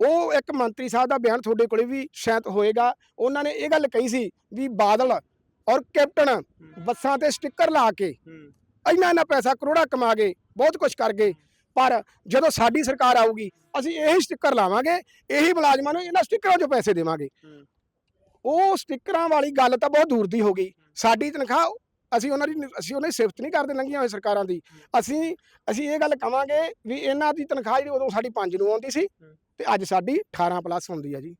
ਉਹ ਇੱਕ ਮੰਤਰੀ ਸਾਹਿਬ ਦਾ ਬਿਆਨ ਤੁਹਾਡੇ ਕੋਲੇ ਵੀ ਸ਼ਾਇਦ ਹੋਏਗਾ। ਉਹਨਾਂ ਨੇ ਇਹ ਗੱਲ ਕਹੀ ਸੀ ਵੀ ਬਾਦਲ ਔਰ ਕੈਪਟਨ ਬੱਸਾਂ ਤੇ ਸਟicker ਲਾ ਕੇ ਇੰਨਾ ਇੰਨਾ ਪੈਸਾ ਕਰੋੜਾ ਕਮਾ ਗਏ ਬਹੁਤ ਕੁਝ ਕਰ ਗਏ। ਪਰ ਜਦੋਂ ਸਾਡੀ ਸਰਕਾਰ ਆਊਗੀ ਅਸੀਂ ਇਹੀ ਸਟicker ਲਾਵਾਂਗੇ ਇਹੀ ਮੁਲਾਜ਼ਮਾਂ ਨੂੰ ਇਹਨਾਂ ਸਟickਰਾਂ 'ਚੋਂ ਪੈਸੇ ਦੇਵਾਂਗੇ। ਉਹ ਸਟickਰਾਂ ਵਾਲੀ ਗੱਲ ਤਾਂ ਬਹੁਤ ਦੂਰ ਦੀ ਹੋ ਗਈ। ਸਾਡੀ ਤਨਖਾਹ ਅਸੀਂ ਉਹਨਾਂ ਦੀ ਅਸੀਂ ਉਹਨਾਂ ਦੀ ਸਿਫਤ ਨਹੀਂ ਕਰਦੇ ਲੰਘੀਆਂ ਹੋਈ ਸਰਕਾਰਾਂ ਦੀ ਅਸੀਂ ਅਸੀਂ ਇਹ ਗੱਲ ਕਵਾਂਗੇ ਵੀ ਇਹਨਾਂ ਦੀ ਤਨਖਾਹ ਜਿਹੜੀ ਉਦੋਂ ਸਾਡੀ 5 ਨੂੰ ਆਉਂਦੀ ਸੀ। ਤੇ ਅੱਜ ਸਾਡੀ 18 ਪਲੱਸ ਹੁੰਦੀ ਹੈ ਜੀ।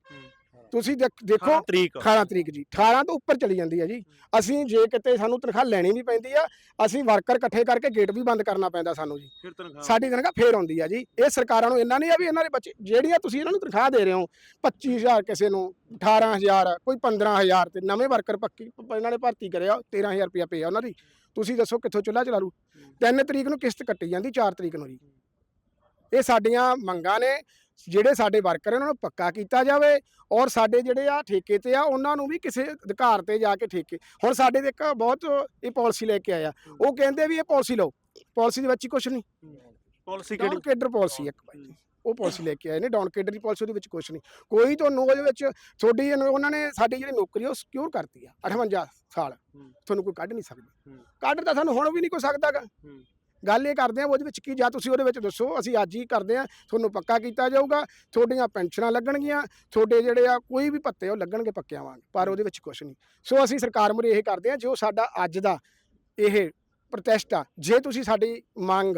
ਤੁਸੀਂ ਦੇਖ- ਦੇਖੋ 18 ਤਰੀਕ। 18 ਤਰੀਕ ਜੀ। 18 ਤੋਂ ਉੱਪਰ ਚਲੀ ਜਾਂਦੀ ਹੈ ਜੀ। ਅਸੀਂ ਜੇ ਕਿਤੇ ਸਾਨੂੰ ਤਨਖਾਹ ਲੈਣੀ ਵੀ ਪੈਂਦੀ ਆ ਅਸੀਂ ਵਰਕਰ ਇਕੱਠੇ ਕਰਕੇ ਗੇਟ ਵੀ ਬੰਦ ਕਰਨਾ ਪੈਂਦਾ ਸਾਨੂੰ ਜੀ। ਫਿਰ ਤਨਖਾਹ ਸਾਡੀ ਤਨਖਾਹ ਫੇਰ ਆਉਂਦੀ ਆ ਜੀ। ਇਹ ਸਰਕਾਰਾਂ ਨੂੰ ਇੰਨਾ ਨਹੀਂ ਆ ਵੀ ਇਹਨਾਂ ਦੇ ਬੱਚੇ ਜਿਹੜੀਆਂ ਤੁਸੀਂ ਇਹਨਾਂ ਨੂੰ ਤਨਖਾਹ ਦੇ ਰਹੇ ਹੋ 25000 ਕਿਸੇ ਨੂੰ 18000 ਕੋਈ 15000 ਤੇ ਨਵੇਂ ਵਰਕਰ ਪੱਕੀ ਇਹਨਾਂ ਨੇ ਭਰਤੀ ਕਰਿਆ 13000 ਰੁਪਇਆ ਪਿਆ ਉਹਨਾਂ ਦੀ। ਤੁਸੀਂ ਦੱਸੋ ਕਿੱਥੋਂ ਚੁੱਲ੍ਹਾ ਚਲਾ ਰੂ 3 ਤਰੀਕ ਨੂੰ ਕਿਸ਼ਤ ਕੱਟੀ ਜਾਂਦੀ 4 ਤਰੀਕ ਨੂੰ ਜੀ। ਇਹ ਸਾਡੀਆਂ ਮੰਗਾਂ ਨੇ ਜਿਹੜੇ ਸਾਡੇ ਵਰਕਰ ਇਹਨਾਂ ਨੂੰ ਪੱਕਾ ਕੀਤਾ ਜਾਵੇ ਔਰ ਸਾਡੇ ਜਿਹੜੇ ਆ ਠੇਕੇ ਤੇ ਆ ਉਹਨਾਂ ਨੂੰ ਵੀ ਕਿਸੇ ਅਧਿਕਾਰ ਤੇ ਜਾ ਕੇ ਠੇਕੇ ਹੁਣ ਸਾਡੇ ਦੇ ਇੱਕ ਬਹੁਤ ਇਹ ਪਾਲਿਸੀ ਲੈ ਕੇ ਆਇਆ ਉਹ ਕਹਿੰਦੇ ਵੀ ਇਹ ਪਾਲਿਸੀ ਲਓ ਪਾਲਿਸੀ ਦੇ ਵਿੱਚ ਹੀ ਕੁਝ ਨਹੀਂ। ਪਾਲਿਸੀ ਕਿਹੜੀ? ਕੇਡਰ ਪਾਲਿਸੀ ਇੱਕ ਭਾਈ ਉਹ ਪਾਲਿਸੀ ਲੈ ਕੇ ਆਏ ਨੇ ਡਾਊਨ ਕੇਡਰ ਦੀ ਪਾਲਿਸੀ ਉਹਦੇ ਵਿੱਚ ਕੁਝ ਨਹੀਂ। ਕੋਈ ਤੁਹਾਨੂੰ ਉਹਦੇ ਵਿੱਚ ਤੁਹਾਡੀ ਉਹਨਾਂ ਨੇ ਸਾਡੀ ਜਿਹੜੀ ਨੌਕਰੀ ਉਹ ਸਿਕਿਉਰ ਕਰਤੀ ਆ 58 ਸਾਲ। ਤੁਹਾਨੂੰ ਕੋਈ ਕੱਢ ਨਹੀਂ ਸਕਦਾ। ਕੱਢ ਤਾਂ ਸਾਨੂੰ ਹੁਣ ਵੀ ਨਹੀਂ ਕੋਈ ਸਕਦਾਗਾ। ਗੱਲ ਇਹ ਕਰਦੇ ਆ ਉਹਦੇ ਵਿੱਚ ਕੀ ਜਾਂ ਤੁਸੀਂ ਉਹਦੇ ਵਿੱਚ ਦੱਸੋ ਅਸੀਂ ਅੱਜ ਹੀ ਕਰਦੇ ਆ ਤੁਹਾਨੂੰ ਪੱਕਾ ਕੀਤਾ ਜਾਊਗਾ ਤੁਹਾਡੀਆਂ ਪੈਨਸ਼ਨਾਂ ਲੱਗਣਗੀਆਂ ਤੁਹਾਡੇ ਜਿਹੜੇ ਆ ਕੋਈ ਵੀ ਪੱਤੇ ਉਹ ਲੱਗਣਗੇ ਪੱਕਿਆਂ ਵਾਂਗ ਪਰ ਉਹਦੇ ਵਿੱਚ ਕੁਝ ਨਹੀਂ। ਸੋ ਅਸੀਂ ਸਰਕਾਰ ਮੁਰੇ ਇਹ ਕਰਦੇ ਆ ਜੋ ਸਾਡਾ ਅੱਜ ਦਾ ਇਹ ਪ੍ਰੋਟੈਸਟ ਆ ਜੇ ਤੁਸੀਂ ਸਾਡੀ ਮੰਗ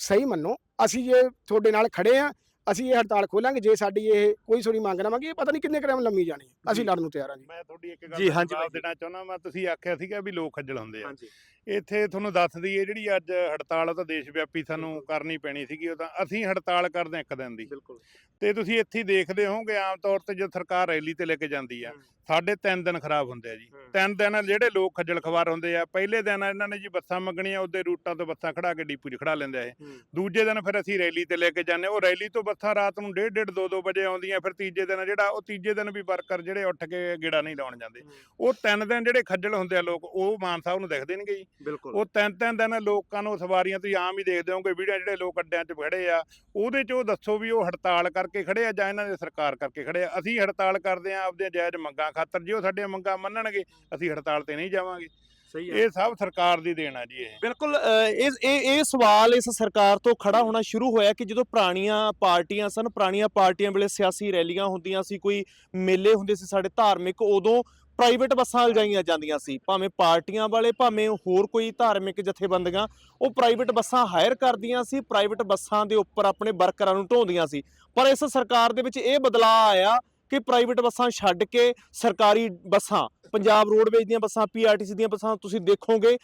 ਸਹੀ ਮੰਨੋ ਅਸੀਂ ਜੇ ਤੁਹਾਡੇ ਨਾਲ ਖੜੇ ਆ ਅਸੀਂ ਇਹ ਹੜਤਾਲ ਖੋਲਾਂਗੇ ਜੇ ਸਾਡੀ ਇਹ ਕੋਈ ਸੋਰੀ ਮੰਗ ਨਾ ਮੰਗੀ ਇਹ ਪਤਾ ਨਹੀਂ ਕਿੰਨੇ ਕਰਮ ਲੰਮੀ ਜਾਣੀ ਹੈ। ਅਸੀਂ। ਲੜਨ ਨੂੰ ਤਿਆਰ ਆ ਜੀ। ਮੈਂ ਤੁਹਾਡੀ ਇੱਕ ਗੱਲ ਜਵਾਬ। ਦੇਣਾ ਚਾਹੁੰਦਾ ਮੈਂ ਤੁਸੀਂ ਆਖਿਆ ਸੀਗਾ ਵੀ ਲੋਕ ਖੱਜਲ ਹੁੰਦੇ ਆ। ਹਾਂਜੀ। ਇੱਥੇ ਤੁਹਾਨੂੰ ਦੱਸ ਦਈਏ ਜਿਹੜੀ ਅੱਜ ਹੜਤਾਲ ਆ ਤਾਂ ਦੇਸ਼ ਵਿਆਪੀ ਸਾਨੂੰ। ਕਰਨੀ ਪੈਣੀ ਸੀਗੀ ਉਹ ਤਾਂ ਅਸੀਂ ਹੜਤਾਲ ਕਰਦੇ ਇੱਕ ਦਿਨ ਦੀ ਬਿਲਕੁਲ ਤੇ ਤੁਸੀਂ ਇੱਥੇ ਦੇਖਦੇ ਹੋਵੋਗੇ ਆਮ ਤੌਰ ਤੇ ਜਦ ਸਰਕਾਰ ਰੈਲੀ ਤੇ ਲੈ ਕੇ ਜਾਂਦੀ ਆ। ਸਾਡੇ ਤਿੰਨ ਦਿਨ ਖਰਾਬ ਹੁੰਦੇ ਆ ਜੀ। ਤਿੰਨ ਦਿਨ ਜਿਹੜੇ ਲੋਕ ਖੱਜਲ ਖਵਾਰ ਹੁੰਦੇ ਆ ਪਹਿਲੇ ਦਿਨ ਇਹਨਾਂ ਨੇ ਜੀ ਬੱਸਾਂ ਮੰਗਣੀਆਂ ਉਹਦੇ ਰੂਟਾਂ ਤੋਂ ਬੱਸਾਂ ਖੜਾ ਕੇ ਡੀਪੂ 'ਚ ਖੜਾ ਲੈਂਦੇ ਆ ਇਹ। ਦੂਜੇ ਦਿਨ ਫਿਰ ਅਸੀਂ ਰੈਲੀ ਤੇ ਲੈ ਕੇ ਜਾਂਦੇ ਉਹ ਰੈਲੀ ਤੋਂ ਬੱਸਾਂ ਰਾਤ ਨੂੰ 1:30 2 2 ਵਜੇ ਆਉਂਦੀਆਂ ਫਿਰ ਤੀਜੇ ਦਿਨ ਜਿਹੜਾ ਉਹ ਤੀਜੇ ਦਿਨ ਵੀ ਵਰਕਰ ਜਿਹੜੇ ਉੱਠ ਕੇ ਗੇੜਾ ਨਹੀਂ ਲਾਉਣ ਜਾਂਦੇ ਉਹ ਤਿੰਨ ਦਿਨ ਜਿਹੜੇ ਖੱਜਲ ਹੁੰਦੇ ਆ ਲੋਕ ਉਹ ਮਾਨ ਸਾਹਿਬ ਨੂੰ ਦਿਖਦੇ ਨਹੀਂਗੇ ਜੀ ਉਹ ਤਿੰਨ ਤਿੰਨ ਦਿਨ ਲੋਕਾਂ ਨੂੰ ਸਵਾਰੀਆਂ ਤੁਸੀਂ ਆਮ ਹੀ ਦੇਖਦੇ ਹੋਗੇ ਵੀਡੀਓ ਜਿਹੜੇ ਲੋਕ ਅੱਡਿਆਂ 'ਚ ਖੜੇ ਆ ਉਹਦੇ 'ਚ ਉਹ ਦੱਸੋ ਵੀ ਉਹ ਹੜਤਾਲ ਕਰਕੇ ਖੜੇ ਆ ਜਾਂ ਇਹਨਾਂ ਦੇ ਸਰਕਾਰ ਕਰਕੇ ਖੜੇ ਆ। ਅਸੀਂ ਹੜਤਾਲ ਕਰਦੇ ਆ ਆਪਦੀਆਂ ਜਾਇਜ਼ ਮੰਗਾਂ ਖਾਤਰ ਜੇ ਉਹ ਸਾਡੀਆਂ ਮੰਗਾਂ ਮੰਨਣਗੇ ਅਸੀਂ ਹੜਤਾਲ ਤੇ ਨਹੀਂ ਜਾਵਾਂਗੇ। ਸਹੀ ਇਹ ਸਭ ਸਰਕਾਰ ਦੀ ਦੇਣ ਆ ਜੀ ਇਹ। ਬਿਲਕੁਲ ਇਹ ਇਹ ਸਵਾਲ ਇਸ ਸਰਕਾਰ ਤੋਂ ਖੜਾ ਹੋਣਾ ਸ਼ੁਰੂ ਹੋਇਆ ਕਿ ਜਦੋਂ ਪੁਰਾਣੀਆਂ ਪਾਰਟੀਆਂ ਸਨ ਪੁਰਾਣੀਆਂ ਪਾਰਟੀਆਂ ਵੇਲੇ ਸਿਆਸੀ ਰੈਲੀਆਂ ਹੁੰਦੀਆਂ ਸੀ ਕੋਈ ਮੇਲੇ ਹੁੰਦੇ ਸੀ ਸਾਡੇ ਧਾਰਮਿਕ ਉਦੋਂ ਪ੍ਰਾਈਵੇਟ ਬੱਸਾਂ ਲਜਾਈਆਂ ਜਾਂਦੀਆਂ ਸੀ, ਭਾਵੇਂ ਪਾਰਟੀਆਂ ਵਾਲੇ, ਭਾਵੇਂ ਹੋਰ ਕੋਈ ਧਾਰਮਿਕ ਜਥੇਬੰਦੀਆਂ, ਉਹ ਪ੍ਰਾਈਵੇਟ ਬੱਸਾਂ ਹਾਇਰ ਕਰਦੀਆਂ ਸੀ, ਪ੍ਰਾਈਵੇਟ ਬੱਸਾਂ ਦੇ ਉੱਪਰ ਆਪਣੇ ਵਰਕਰਾਂ ਨੂੰ ਢੋਂਦੀਆਂ ਸੀ। ਪਰ ਇਸ ਸਰਕਾਰ ਦੇ ਵਿੱਚ ਇਹ ਬਦਲਾਅ ਆਇਆ ਕਿ ਪ੍ਰਾਈਵੇਟ ਬੱਸਾਂ ਛੱਡ ਕੇ ਸਰਕਾਰੀ ਬੱਸਾਂ ਪੰਜਾਬ ਰੋਡਵੇਜ਼ ਦੀਆਂ ਬੱਸਾਂ ਪੀਆਰਟੀਸੀ ਦੀਆਂ ਬੱਸਾਂ ਤੁਸੀਂ ਦੇਖੋਗੇ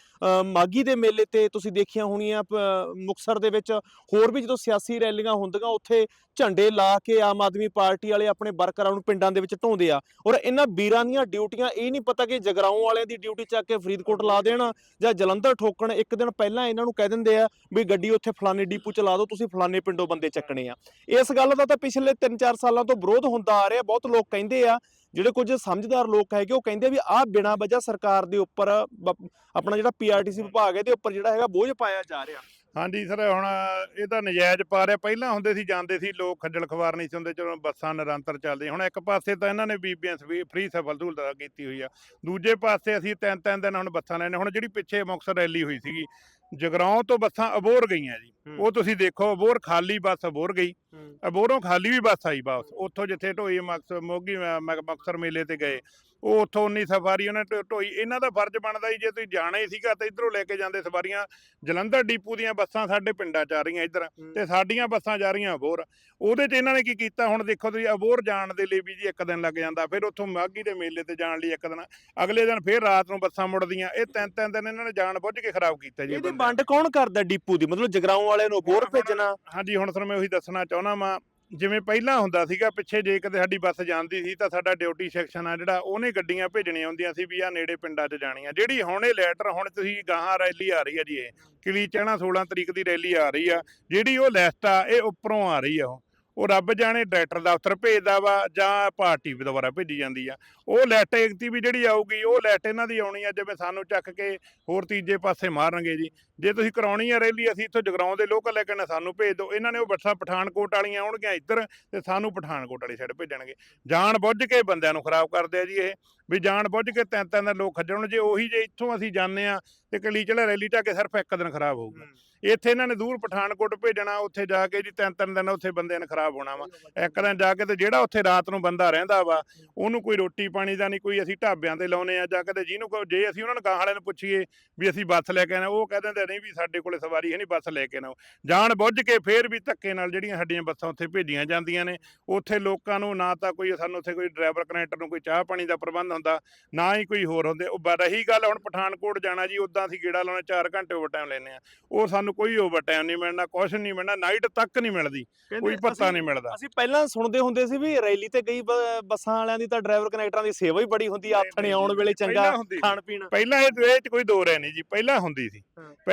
ਮਾਗੀ ਦੇ ਮੇਲੇ ਤੇ ਤੁਸੀਂ ਦੇਖੀਆਂ ਹੋਣੀਆਂ ਪ- ਦੇ ਵਿੱਚ ਹੋਰ ਵੀ ਜਦੋਂ ਸਿਆਸੀ ਰੈਲੀਆਂ ਹੁੰਦੀਆਂ, ਉੱਥੇ ਝੰਡੇ ਲਾ ਕੇ ਆਮ ਆਦਮੀ ਪਾਰਟੀ ਵਾਲੇ ਆਪਣੇ ਵਰਕਰਾਂ ਨੂੰ ਪਿੰਡਾਂ ਦੇ ਵਿੱਚ ਢੋਂਦੇ ਆ। ਔਰ ਇਹਨਾਂ ਵੀਰਾਂ ਦੀਆਂ ਡਿਊਟੀਆਂ, ਇਹ ਨਹੀਂ ਪਤਾ ਕਿ ਜਗਰਾਉਂ ਵਾਲਿਆਂ ਦੀ ਡਿਊਟੀ ਚੱਕ ਕੇ ਫਰੀਦਕੋਟ ਲਾ ਦੇਣ ਜਾਂ ਜਲੰਧਰ ਠੋਕਣ, ਇੱਕ ਦਿਨ ਪਹਿਲਾਂ ਇਹਨਾਂ ਨੂੰ ਕਹਿ ਦਿੰਦੇ ਆ ਵੀ ਗੱਡੀ ਉੱਥੇ ਫਲਾਣੇ ਡੀਪੂ ਚ ਲਾ ਦਿਓ, ਤੁਸੀਂ ਫਲਾਣੇ ਪਿੰਡੋਂ ਬੰਦੇ ਚੱਕਣੇ ਆ। ਇਸ ਗੱਲ ਦਾ ਤਾਂ ਪਿਛਲੇ 3-4 ਸਾਲਾਂ ਤੋਂ ਵਿਰੋਧ ਹੁੰਦਾ ਆ ਰਿਹਾ, ਬਹੁਤ ਲੋਕ ਕਹਿੰਦੇ ਆ ਜਿਹੜੇ ਕੁਝ ਸਮਝਦਾਰ ਲੋਕ ਹੈਗੇ, ਉਹ ਕਹਿੰਦੇ ਵੀ ਆਹ ਬਿਨਾਂ ਵਜ੍ਹਾ ਸਰਕਾਰ ਦੇ ਉੱਪਰ, ਬ- ਆਪਣਾ ਜਿਹੜਾ ਪੀਆਰਟੀਸੀ ਵਿਭਾਗ ਹੈ, ਇਹਦੇ ਉੱਪਰ ਜਿਹੜਾ ਹੈਗਾ ਬੋਝ ਪਾਇਆ ਜਾ ਰਿਹਾ। ਹਾਂਜੀ ਸਰ ਹੁਣ ਇਹ ਤਾਂ ਨਜਾਇਜ਼ ਪਾ ਰਿਹਾ ਪਹਿਲਾਂ ਹੁੰਦੇ ਸੀ ਜਾਂਦੇ ਸੀ ਲੋਕ ਖੱਜਲ ਖਵਾਰ ਨਹੀਂ ਸੀ ਹੁੰਦੇ ਚਲੋ ਬੱਸਾਂ ਨਿਰੰਤਰ ਚੱਲਦੀਆਂ। ਹੁਣ ਇੱਕ ਪਾਸੇ ਤਾਂ ਇਹਨਾਂ ਨੇ ਬੀਬੀਆਂ ਫ੍ਰੀ ਸਫਲ ਸਹੂਲਤ ਕੀਤੀ ਹੋਈ ਆ। ਦੂਜੇ ਪਾਸੇ ਅਸੀਂ ਤਿੰਨ ਤਿੰਨ ਦਿਨ ਹੁਣ ਬੱਸਾਂ ਲੈਣੇ ਹੁਣ ਜਿਹੜੀ ਪਿੱਛੇ ਮੁਕਤਸਰ ਰੈਲੀ ਹੋਈ ਸੀਗੀ ਜਗਰਾਉਂ ਤੋਂ ਬੱਸਾਂ ਅਬੋਰ ਗਈਆਂ ਜੀ। ਉਹ ਤੁਸੀਂ ਦੇਖੋ ਅਬੋਰ ਖਾਲੀ ਬੱਸ ਅਬੋਰ ਗਈ। ਅਬੋਰੋਂ ਖਾਲੀ ਵੀ ਬੱਸ ਆਈ ਵਾਪਸ ਉੱਥੋਂ ਜਿੱਥੇ ਢੋਈ ਮਕਸਰ ਮੋਗੀ ਮਕਸਰ ਮੇਲੇ ਤੇ ਗਏ। ਉਹ ਉੱਥੋਂ ਉਨੀ ਸਫਾਰੀ ਉਹਨੇ ਢੋ- ਢੋਈ। ਇਹਨਾਂ ਦਾ ਫਰਜ਼ ਬਣਦਾ ਜੀ ਜੇ ਤੁਸੀਂ ਜਾਣਾ ਹੀ ਸੀਗਾ ਤਾਂ ਇਧਰੋਂ ਲੈ ਕੇ ਜਾਂਦੇ ਸਵਾਰੀਆਂ। ਜਲੰਧਰ ਡੀਪੂ ਦੀਆਂ ਬੱਸਾਂ ਸਾਡੇ ਪਿੰਡਾਂ ਚ ਆ ਰਹੀਆਂ ਇੱਧਰ ਤੇ ਸਾਡੀਆਂ ਬੱਸਾਂ ਜਾ ਰਹੀਆਂ ਅਬੋਰ ਉਹਦੇ 'ਚ ਇਹਨਾਂ ਨੇ ਕੀ ਕੀਤਾ? ਹੁਣ ਦੇਖੋ ਤੁਸੀਂ ਅਬੋਰ ਜਾਣ ਦੇ ਲਈ ਵੀ ਜੀ ਇੱਕ ਦਿਨ ਲੱਗ ਜਾਂਦਾ ਫਿਰ ਉੱਥੋਂ ਮਾਗੀ ਦੇ ਮੇਲੇ ਤੇ ਜਾਣ ਲਈ ਇੱਕ ਦਿਨ। ਅਗਲੇ ਦਿਨ ਫਿਰ ਰਾਤ ਨੂੰ ਬੱਸਾਂ ਮੁੜਦੀਆਂ। ਇਹ ਤਿੰਨ ਤਿੰਨ ਦਿਨ ਇਹਨਾਂ ਨੇ ਜਾਣ ਬੁੱਝ ਕੇ ਖਰਾਬ ਕੀਤਾ ਜੀ ਇਹ ਇਹਦੀ ਵੰਡ ਕੌਣ ਕਰਦਾ ਡੀਪੂ ਦੀ? ਮਤਲਬ ਜਗਰਾਉਂ ਵਾਲਿਆਂ ਨੂੰ ਬੋਰ ਭੇਜਣਾ। ਹਾਂਜੀ ਹੁਣ ਤੁਹਾਨੂੰ ਮੈਂ ਉਹੀ ਦੱਸਣਾ ਚਾਹੁੰਦਾ ਵਾਂ। ਜਿਵੇਂ ਪਹਿਲਾਂ ਹੁੰਦਾ ਸੀਗਾ, ਪਿੱਛੇ ਜੇ ਕਿਤੇ ਸਾਡੀ ਬੱਸ ਜਾਂਦੀ ਸੀ ਤਾਂ ਸਾਡਾ ਡਿਊਟੀ ਸੈਕਸ਼ਨ ਆ ਜਿਹੜਾ, ਉਹਨੇ ਗੱਡੀਆਂ ਭੇਜਣੀਆਂ ਹੁੰਦੀਆਂ ਸੀ ਵੀ ਆ ਨੇੜੇ ਪਿੰਡਾਂ 'ਚ ਜਾਣੀਆਂ ਜਿਹੜੀ ਹੁਣ ਇਹ ਲੈਟਰ, ਹੁਣ ਤੁਸੀਂ ਗਾਹਾਂ ਰੈਲੀ ਆ ਰਹੀ ਆ ਜੀ ਇਹ, ਕਿਲੀ ਚਹਿਣਾ 16 ਤਰੀਕ ਦੀ ਰੈਲੀ ਆ ਰਹੀ ਆ, ਜਿਹੜੀ ਉਹ ਲਿਸਟ ਆ, ਇਹ ਉੱਪਰੋਂ ਆ ਰਹੀ ਆ ਉਹ। ਉਹ ਰੱਬ ਜਾਣੇ ਡਾਇਰੈਕਟਰ ਦਫ਼ਤਰ ਭੇਜਦਾ ਵਾ ਜਾਂ ਪਾਰਟੀ ਦੁਆਰਾ ਭੇਜੀ ਜਾਂਦੀ ਆ। ਉਹ ਲੈਟ ਏਕਤੀ ਵੀ ਜਿਹੜੀ ਆਊਗੀ, ਉਹ ਲੈਟ ਇਹਨਾਂ ਦੀ ਆਉਣੀ ਆ, ਜਿਵੇਂ ਸਾਨੂੰ ਚੱਕ ਕੇ ਹੋਰ ਤੀਜੇ ਪਾਸੇ ਮਾਰਨਗੇ ਜੀ। ਜੇ ਤੁਸੀਂ ਕਰਾਉਣੀ ਆ ਰੈਲੀ ਅਸੀਂ ਇੱਥੋਂ ਜਗਰਾਉਂ ਦੇ ਲੋਕਲ ਲੈ ਕੇ ਸਾਨੂੰ ਭੇਜ ਦਿਓ। ਇਹਨਾਂ ਨੇ ਉਹ ਬੱਸਾਂ ਪਠਾਨਕੋਟ ਵਾਲੀਆਂ ਆਉਣਗੀਆਂ ਇੱਧਰ ਤੇ ਸਾਨੂੰ ਪਠਾਨਕੋਟ ਵਾਲੀ ਸਾਈਡ ਭੇਜਣਗੇ। ਜਾਣ ਬੁੱਝ ਕੇ ਬੰਦਿਆਂ ਨੂੰ ਖਰਾਬ ਕਰਦੇ ਆ ਜੀ ਇਹ ਵੀ ਜਾਣ ਬੁੱਝ ਕੇ ਤਿੰਨ ਤਿੰਨ ਦਿਨ ਲੋਕ ਖੱਜਣ ਜੇ ਉਹੀ ਜੇ ਇੱਥੋਂ ਅਸੀਂ ਜਾਂਦੇ ਆ ਤੇ ਕਲੀ ਚੜਾ ਰੈਲੀ ਟਾ ਕੇ ਸਿਰਫ ਇੱਕ ਦਿਨ ਖਰਾਬ ਹੋਊਗਾ। ਇੱਥੇ ਇਹਨਾਂ ਨੇ ਦੂਰ ਪਠਾਨਕੋਟ ਭੇਜਣਾ ਉੱਥੇ ਜਾ ਕੇ ਜੀ ਤਿੰਨ ਤਿੰਨ ਦਿਨ ਉੱਥੇ ਬੰਦਿਆਂ ਨੇ ਖਰਾਬ ਹੋਣਾ ਵਾ। ਇੱਕ ਦਿਨ ਜਾ ਕੇ ਤੇ ਜਿਹੜਾ ਉੱਥੇ ਰਾਤ ਨੂੰ ਬੰਦਾ ਰਹਿੰਦਾ ਵਾ ਉਹਨੂੰ ਕੋਈ ਰੋਟੀ ਪਾਣੀ ਦਾ ਨਹੀਂ ਕੋਈ ਅਸੀਂ ਢਾਬਿਆਂ ਤੇ ਲਾਉਨੇ ਆ ਜਾਂ ਕਦੇ ਜਿਹਨੂੰ ਕੋਈ ਜੇ ਅਸੀਂ ਉਹਨਾਂ ਨੂੰ ਗਾਂ ਵਾਲਿਆਂ ਨੂੰ ਪੁੱਛੀਏ ਵੀ ਅਸੀਂ ਬੱਸ ਲੈ ਕੇ ਆਣਾ ਉਹ ਕਹਿ ਦਿੰਦੇ ਨਹੀਂ ਵੀ ਸਾਡੇ ਕੋਲੇ ਸਵਾਰੀ ਹੈ ਨਹੀਂ ਬੱਸ ਲੈ ਕੇ ਆਓ। ਜਾਣ ਬੁੱਝ ਕੇ ਫੇਰ ਵੀ ਧੱਕੇ ਨਾਲ ਜਿਹੜੀਆਂ ਸਾਡੀਆਂ ਬੱਸਾਂ ਉੱਥੇ ਭੇਜੀਆਂ ਜਾਂਦੀਆਂ ਨੇ ਉੱਥੇ ਲੋਕਾਂ ਨੂੰ ਨਾ ਤਾਂ ਕੋਈ ਸਾਨੂੰ ਉੱਥੇ ਕੋਈ ਡਰਾਈਵਰ ਕਨੈਕਟਰ ਨੂੰ ਕੋਈ ਚਾਹ ਪਾਣੀ ਦਾ ਪ੍ਰਬੰਧ ਹੁੰਦਾ ਨਾ ਹੀ ਕੋਈ ਹੋਰ ਹੁੰਦੇ। ਉਹ ਰਹੀ ਗੱਲ ਹੁਣ ਪਠਾਨਕੋਟ ਜਾਣਾ ਜੀ ਉਦਾਂ ਅਸੀਂ ਗੇੜਾ ਲਾਉਣਾ 4 ਘੰਟੇ ਓਵਰ ਟਾਈਮ ਲੈਨੇ ਆ ਉਹ ਸਾਨੂੰ ਕੋਈ ਓਵਰ ਟਾਈਮ ਨਹੀਂ ਮਿਲਣਾ ਕੁਛ ਨਹੀਂ ਮਿਲਣਾ ਨਾਈਟ ਤੱਕ ਨਹੀਂ ਮਿਲਦੀ ਕੋਈ ਭੱਤਾ ਨਹੀਂ ਮਿਲਦਾ। ਅਸੀਂ ਪਹਿਲਾਂ ਸੁਣਦੇ ਹੁੰਦੇ ਸੀ ਵੀ ਰੈਲੀ ਤੇ ਗਈ ਬੱਸਾਂ ਵਾਲਿਆਂ ਦੀ ਤਾਂ ਡਰਾਈਵਰ ਕਨੈਕਟਰਾਂ ਦੀ ਸੇਵਾ ਹੀ ਬੜੀ ਹੁੰਦੀ ਆਥਣੇ ਆਉਣ ਵੇਲੇ ਚੰਗਾ। ਖਾਣ ਪੀਣ ਪਹਿਲਾਂ ਇਹ ਚ ਕੋਈ ਦੋ ਰਹਿ ਨਹੀਂ ਜੀ ਪਹਿਲਾਂ ਹੁੰਦੀ ਸੀ।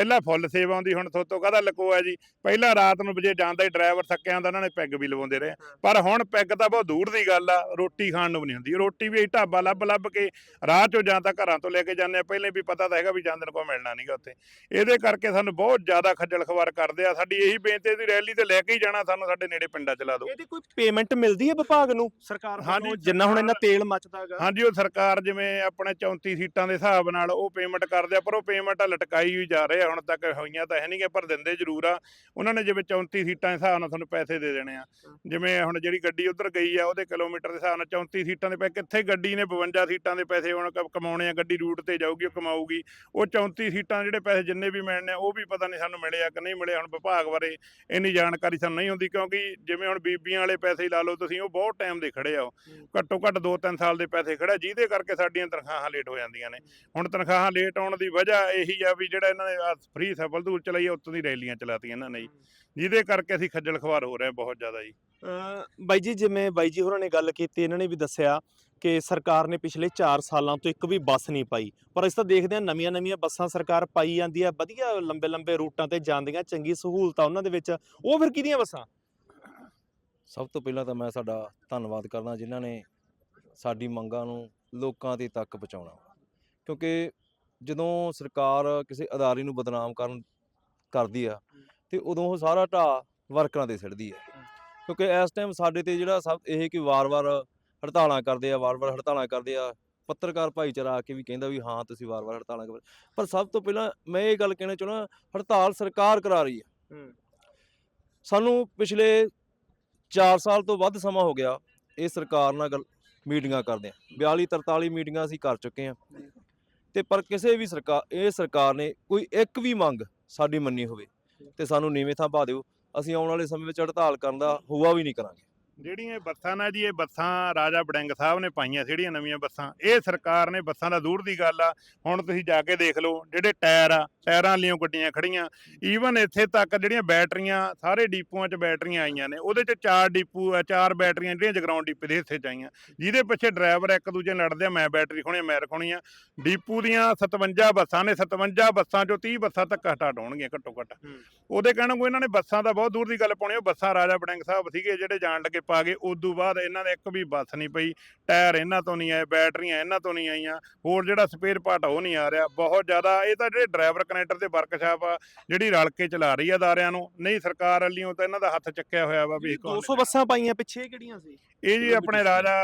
ਪਹਿਲਾਂ ਫੁੱਲ ਸੇਵਾ ਹੁੰਦੀ ਹੁਣ ਥੋਤੋਂ ਕਾਹਦਾ ਲਕੋਆ ਜੀ? ਪਹਿਲਾਂ ਰਾਤ ਨੂੰ ਵਜੇ ਜਾਂਦਾ ਹੀ ਡਰਾਈਵਰ ਥੱਕਿਆ ਹੁੰਦਾ ਉਹਨਾਂ ਨੇ ਪੈਗ ਵੀ ਲਵਾਉਂਦੇ ਰਹੇ। ਪਰ ਹੁਣ ਪੈਗ ਤਾਂ ਬਹੁਤ ਦੂਰ ਦੀ ਗੱਲ ਆ ਰੋਟੀ ਖਾਣ ਨੂੰ ਵੀ ਨਹੀਂ ਹੁੰਦੀ। ਰੋਟੀ ਵੀ ਢਾਬਾ ਲੱਭ ਲੱਭ ਕੇ ਰਾਹ ਚੋਂ ਜਾਂ ਤਾਂ ਘਰਾਂ ਤੋਂ ਲੈ ਕੇ ਜਾਂਦੇ ਆ ਪਹਿਲੇ ਵੀ ਪਤਾ ਤਾਂ ਹੈਗਾ ਵੀ ਜਾਂਦੇ ਕੋ ਮਿਲਣਾ ਨਹੀਂਗਾ ਉੱਥੇ। ਇਹਦੇ ਕਰਕੇ ਸਾਨੂੰ ਬਹੁਤ ਜ਼ਿਆਦਾ ਖੱਜਲ ਖਵਾਰ ਕਰਦੇ ਆ। ਸਾਡੀ ਇਹੀ ਬੇਨਤੀ ਦੀ ਰੈਲੀ ਤੇ ਲੈ ਕੇ ਹੀ ਜਾਣਾ ਸਾਨੂੰ ਸਾਡੇ ਨੇੜੇ ਪਿੰਡਾਂ ਚਲਾ ਦਿਓ। ਇਹਦੀ ਕੋਈ ਪੇਮੈਂਟ ਮਿਲਦੀ ਹੈ ਵਿਭਾਗ ਨੂੰ? ਸਰਕਾਰ ਹਾਂਜੀ, ਜਿੰਨਾ ਹੁਣ ਇਹਨਾਂ ਤੇਲ ਮੱਚਦਾਗਾ ਹਾਂਜੀ ਉਹ ਸਰਕਾਰ ਜਿਵੇਂ ਆਪਣੇ 34 ਸੀਟਾਂ ਦੇ ਹਿਸਾਬ ਨਾਲ ਉਹ ਪੇਮੈਂਟ ਕਰਦੇ ਆ ਪਰ ਉਹ ਪੇਮੈਂਟ ਲਟਕਾਈ ਹੋਈ ਜਾ ਰਹੇ ਆ। ਹੁਣ ਤੱਕ ਹੋਈਆਂ ਤਾਂ ਹੈ ਨਹੀਂਗੇ ਪਰ ਦਿੰਦੇ ਜ਼ਰੂਰ ਆ। ਉਹਨਾਂ ਨੇ ਜਿਵੇਂ 34 ਸੀਟਾਂ ਦੇ ਹਿਸਾਬ ਨਾਲ ਤੁਹਾਨੂੰ ਪੈਸੇ ਦੇ ਦੇਣੇ ਆ। ਜਿਵੇਂ ਹੁਣ ਜਿਹੜੀ ਗੱਡੀ ਉਧਰ ਗਈ ਆ ਉਹਦੇ ਕਿਲੋਮੀਟਰ ਦੇ ਹਿਸਾਬ ਨਾਲ 34 ਸੀਟਾਂ ਦੇ ਪੈ ਕਿੱਥੇ ਗੱਡੀ ਨੇ 52 ਸੀਟਾਂ ਦੇ ਪੈਸੇ ਹੁਣ ਕ- ਕਮਾਉਣੇ ਆ ਗੱਡੀ ਰੂਟ ਤੇ ਜਾਊਗੀ ਉਹ ਕਮਾਊਗੀ। ਉਹ 34 ਸੀਟਾਂ ਜਿਹੜੇ ਪੈਸੇ ਜਿੰਨੇ ਵੀ ਮਿਲਣੇ ਆ ਉਹ ਵੀ ਪਤਾ ਨਹੀਂ ਸਾਨੂੰ ਮਿਲੇ ਆ ਕਿ ਨਹੀਂ ਮਿਲੇ ਹੁਣ ਵਿਭਾਗ ਬਾਰੇ ਇੰਨੀ ਜਾਣਕਾਰੀ ਸਾਨੂੰ ਨਹੀਂ ਹੁੰਦੀ ਕਿਉਂਕਿ ਜਿਵੇਂ ਹੁਣ ਬੀਬੀਆਂ ਵਾਲੇ ਪੈਸੇ ਹੀ ਲਾ ਲਓ ਤੁਸੀਂ ਉਹ ਬਹੁਤ ਟਾਈਮ ਦੇ ਖੜੇ ਆ ਉਹ। ਘੱਟੋ ਘੱਟ 2-3 ਸਾਲ ਦੇ ਪੈਸੇ ਖੜਾ ਜਿਹਦੇ ਕਰਕੇ ਸਾਡੀਆਂ ਤਨਖਾਹਾਂ ਲੇਟ ਹੋ ਜਾਂਦੀਆਂ ਨੇ। ਹੁਣ ਤਨਖਾਹਾਂ ਲੇਟ ਆਉਣ ਦੀ ਵਜ੍ਹਾ ਇਹੀ ਆ ਵੀ ਜਿਹੜਾ ਇਹਨਾਂ ਨੇ ਫ੍ਰੀ ਸਫਲ ਦੂਰ ਚਲਾਈ ਆ ਉੱਤੋਂ ਦੀ ਰੈਲੀਆਂ ਚਲਾਤੀਆਂ ਇਹਨਾਂ ਨੇ ਜੀ। ਜਿਹਦੇ ਕਰਕੇ ਅਸੀਂ ਖੱਜਲ ਖਵਾਰ ਹੋ ਰਹੇ ਹਾਂ ਬਹੁਤ ਜ਼ਿਆਦਾ ਜੀ। ਬਾਈ ਜੀ ਜਿਵੇਂ ਬਾਈ ਜੀ ਹੋਰਾਂ ਨੇ ਗੱਲ ਕੀਤੀ ਇਹਨਾਂ ਨੇ ਵੀ ਦੱਸਿਆ ਕਿ ਸਰਕਾਰ ਨੇ ਪਿਛਲੇ 4 ਸਾਲਾਂ ਤੋਂ ਇੱਕ ਵੀ ਬੱਸ ਨਹੀਂ ਪਾਈ। ਪਰ ਅਸੀਂ ਤਾਂ ਦੇਖਦੇ ਹਾਂ ਨਵੀਆਂ ਨਵੀਆਂ ਬੱਸਾਂ ਸਰਕਾਰ ਪਾਈ ਜਾਂਦੀ ਆ ਵਧੀਆ ਲੰਬੇ ਲੰਬੇ ਰੂਟਾਂ ਤੇ ਜਾਂਦੀਆਂ ਚੰਗੀ ਸਹੂਲਤਾਂ ਉਹਨਾਂ ਦੇ ਵਿੱਚ। ਉਹ ਫਿਰ ਕਿਹਦੀਆਂ ਬੱਸਾਂ? ਸਭ ਤੋਂ ਪਹਿਲਾਂ ਤਾਂ ਮੈਂ ਸਾਡਾ ਧੰਨਵਾਦ ਕਰਦਾ ਜਿਨ੍ਹਾਂ ਨੇ ਸਾਡੀ ਮੰਗਾਂ ਨੂੰ ਲੋਕਾਂ ਦੇ ਤੱਕ ਪਹੁੰਚਾਉਣਾ। ਕਿਉਂਕਿ ਜਦੋਂ ਸਰਕਾਰ ਕਿਸੇ ਅਦਾਰੇ ਨੂੰ ਬਦਨਾਮ ਕਰਨ ਕਰਦੀ ਆ ਤੇ ਉਦੋਂ ਉਹ ਸਾਰਾ ਢਾਹ ਵਰਕਰਾਂ ਤੇ ਸਿੱਟਦੀ ਆ। ਕਿਉਂਕਿ ਇਸ ਟਾਈਮ ਸਾਡੇ ਤੇ ਜਿਹੜਾ ਸਭ ਇਹ ਕਿ ਵਾਰ-ਵਾਰ ਹੜਤਾਲਾਂ ਕਰਦੇ ਆ ਵਾਰ-ਵਾਰ ਹੜਤਾਲਾਂ ਕਰਦੇ ਆ ਪੱਤਰਕਾਰ ਭਾਈਚਾਰਾ ਆ ਕੇ ਵੀ ਕਹਿੰਦਾ ਵੀ ਹਾਂ ਤੁਸੀਂ ਵਾਰ-ਵਾਰ ਹੜਤਾਲਾਂ ਕਰ ਪਰ ਸਭ ਤੋਂ ਪਹਿਲਾਂ ਮੈਂ ਇਹ ਗੱਲ ਕਹਿਣਾ ਚਾਹੁੰਦਾ ਹੜਤਾਲ ਸਰਕਾਰ ਕਰਾ ਰਹੀ ਆ। ਹੂੰ। ਸਾਨੂੰ ਪਿਛਲੇ 4 ਸਾਲ ਤੋਂ ਵੱਧ ਸਮਾਂ ਹੋ ਗਿਆ ਇਹ ਸਰਕਾਰ ਨਾਲ ਮੀਟਿੰਗਾਂ ਕਰਦੇ ਆ। 42 43 ਮੀਟਿੰਗਾਂ ਅਸੀਂ ਕਰ ਚੁੱਕੇ ਆ। ਤੇ ਪਰ ਕਿਸੇ ਵੀ ਸਰਕਾਰ ਇਹ ਸਰਕਾਰ ਨੇ ਕੋਈ ਇੱਕ ਵੀ ਮੰਗ ਸਾਡੀ ਮੰਨੀ ਹੋਵੇ ਤੇ ਸਾਨੂੰ ਨੀਵੇਂ ਥਾਂ ਪਾ ਦਿਓ। ਅਸੀਂ ਆਉਣ ਵਾਲੇ ਸਮੇਂ ਵਿੱਚ ਹੜਤਾਲ ਕਰਨ ਦਾ ਹੁਆ ਵੀ ਨਹੀਂ ਕਰਾਂਗੇ। ਜਿਹੜੀਆਂ ਇਹ ਬੱਸਾਂ ਨਾ ਜੀ ਇਹ ਬੱਸਾਂ ਰਾਜਾ ਬੜਿੰਗ ਸਾਹਿਬ ਨੇ ਪਾਈਆਂ ਜਿਹੜੀਆਂ ਨਵੀਆਂ ਬੱਸਾਂ। ਇਹ ਸਰਕਾਰ ਨੇ ਬੱਸਾਂ ਦਾ ਦੂਰ ਦੀ ਗੱਲ ਆ। ਹੁਣ ਤੁਸੀਂ ਜਾ ਕੇ ਦੇਖ ਲਓ ਜਿਹੜੇ ਟਾਇਰ ਆ ਟਾਇਰਾਂ ਵਾਲੀਆਂ ਗੱਡੀਆਂ ਖੜੀਆਂ ਈਵਨ ਇੱਥੇ ਤੱਕ ਜਿਹੜੀਆਂ ਬੈਟਰੀਆਂ ਸਾਰੇ ਡੀਪੂਆਂ 'ਚ ਬੈਟਰੀਆਂ ਆਈਆਂ ਨੇ। ਉਹਦੇ 'ਚ ਚਾਰ ਡੀਪੂ ਆ ਚਾਰ ਬੈਟਰੀਆਂ ਜਿਹੜੀਆਂ ਜਗਰਾਉਂ ਡੀਪੂ ਦੇ ਹਿੱਸੇ 'ਚ ਆਈਆਂ। ਜਿਹਦੇ ਪਿੱਛੇ ਡਰਾਈਵਰ ਇੱਕ ਦੂਜੇ ਲੜਦੇ ਆ ਮੈਂ ਬੈਟਰੀ ਖੋਣੀ ਮੈਂ ਰਖਾਉਣੀ ਆ। ਡੀਪੂ ਦੀਆਂ 57 ਬੱਸਾਂ ਨੇ 57 ਬੱਸਾਂ 'ਚੋਂ 30 ਬੱਸਾਂ ਤੱਕ ਹਟਾ ਹੋਣਗੀਆਂ ਘੱਟੋ ਘੱਟ। ਉਹਦੇ ਕਹਿਣ ਨੂੰ ਇਹਨਾਂ ਨੇ ਬੱਸਾਂ ਦਾ ਬਹੁਤ ਦੂਰ ਦੀ ਗੱਲ ਪਾਉਣੀ ਉਹ ਬੱਸਾਂ ਰਾਜਾ ਬੜਿੰਗ ਸਾਹਿਬ ਸੀਗੇ ਜਿਹੜੇ ਜਾਣ ਲੱਗੇ ਪਾ ਗਏ ਉਦੋਂ ਬਾਅਦ ਇਹਨਾਂ ਦੇ ਇੱਕ ਵੀ ਬੱਸ ਨਹੀਂ ਪਈ ਟਾਇਰ ਇਹਨਾਂ ਤੋਂ ਨਹੀਂ ਆਏ ਬੈਟਰੀਆਂ ਇਹਨਾਂ ਤੋਂ ਨਹੀਂ ਆਈਆਂ ਹੋਰ ਜਿਹੜਾ ਸਪੇਅਰ ਪਾਰਟ ਉਹ ਨਹੀਂ ਆ ਰਿਹਾ। ਬਹੁਤ ਜ਼ਿਆਦਾ ਇਹ ਤਾਂ ਜਿਹੜੇ ਡਰਾਈਵਰ ਕਨੈਕਟਰ ਤੇ ਵਰਕਸ਼ਾਪ ਆ ਜਿਹੜੀ ਰਲ ਕੇ ਚਲਾ ਰਹੀ ਆ ਅਦਾਰਿਆਂ ਨੂੰ ਨਹੀਂ ਸਰਕਾਰ ਵੱਲੋਂ ਤਾਂ ਇਹਨਾਂ ਦਾ ਹੱਥ ਚੱਕਿਆ ਹੋਇਆ ਵਾ ਵੀ ਕੌਣ 200 ਬੱਸਾਂ ਪਾਈਆਂ ਪਿੱਛੇ ਕਿਹੜੀਆਂ ਸੀ? ਇਹ ਜੀ ਆਪਣੇ ਰਾਜਾ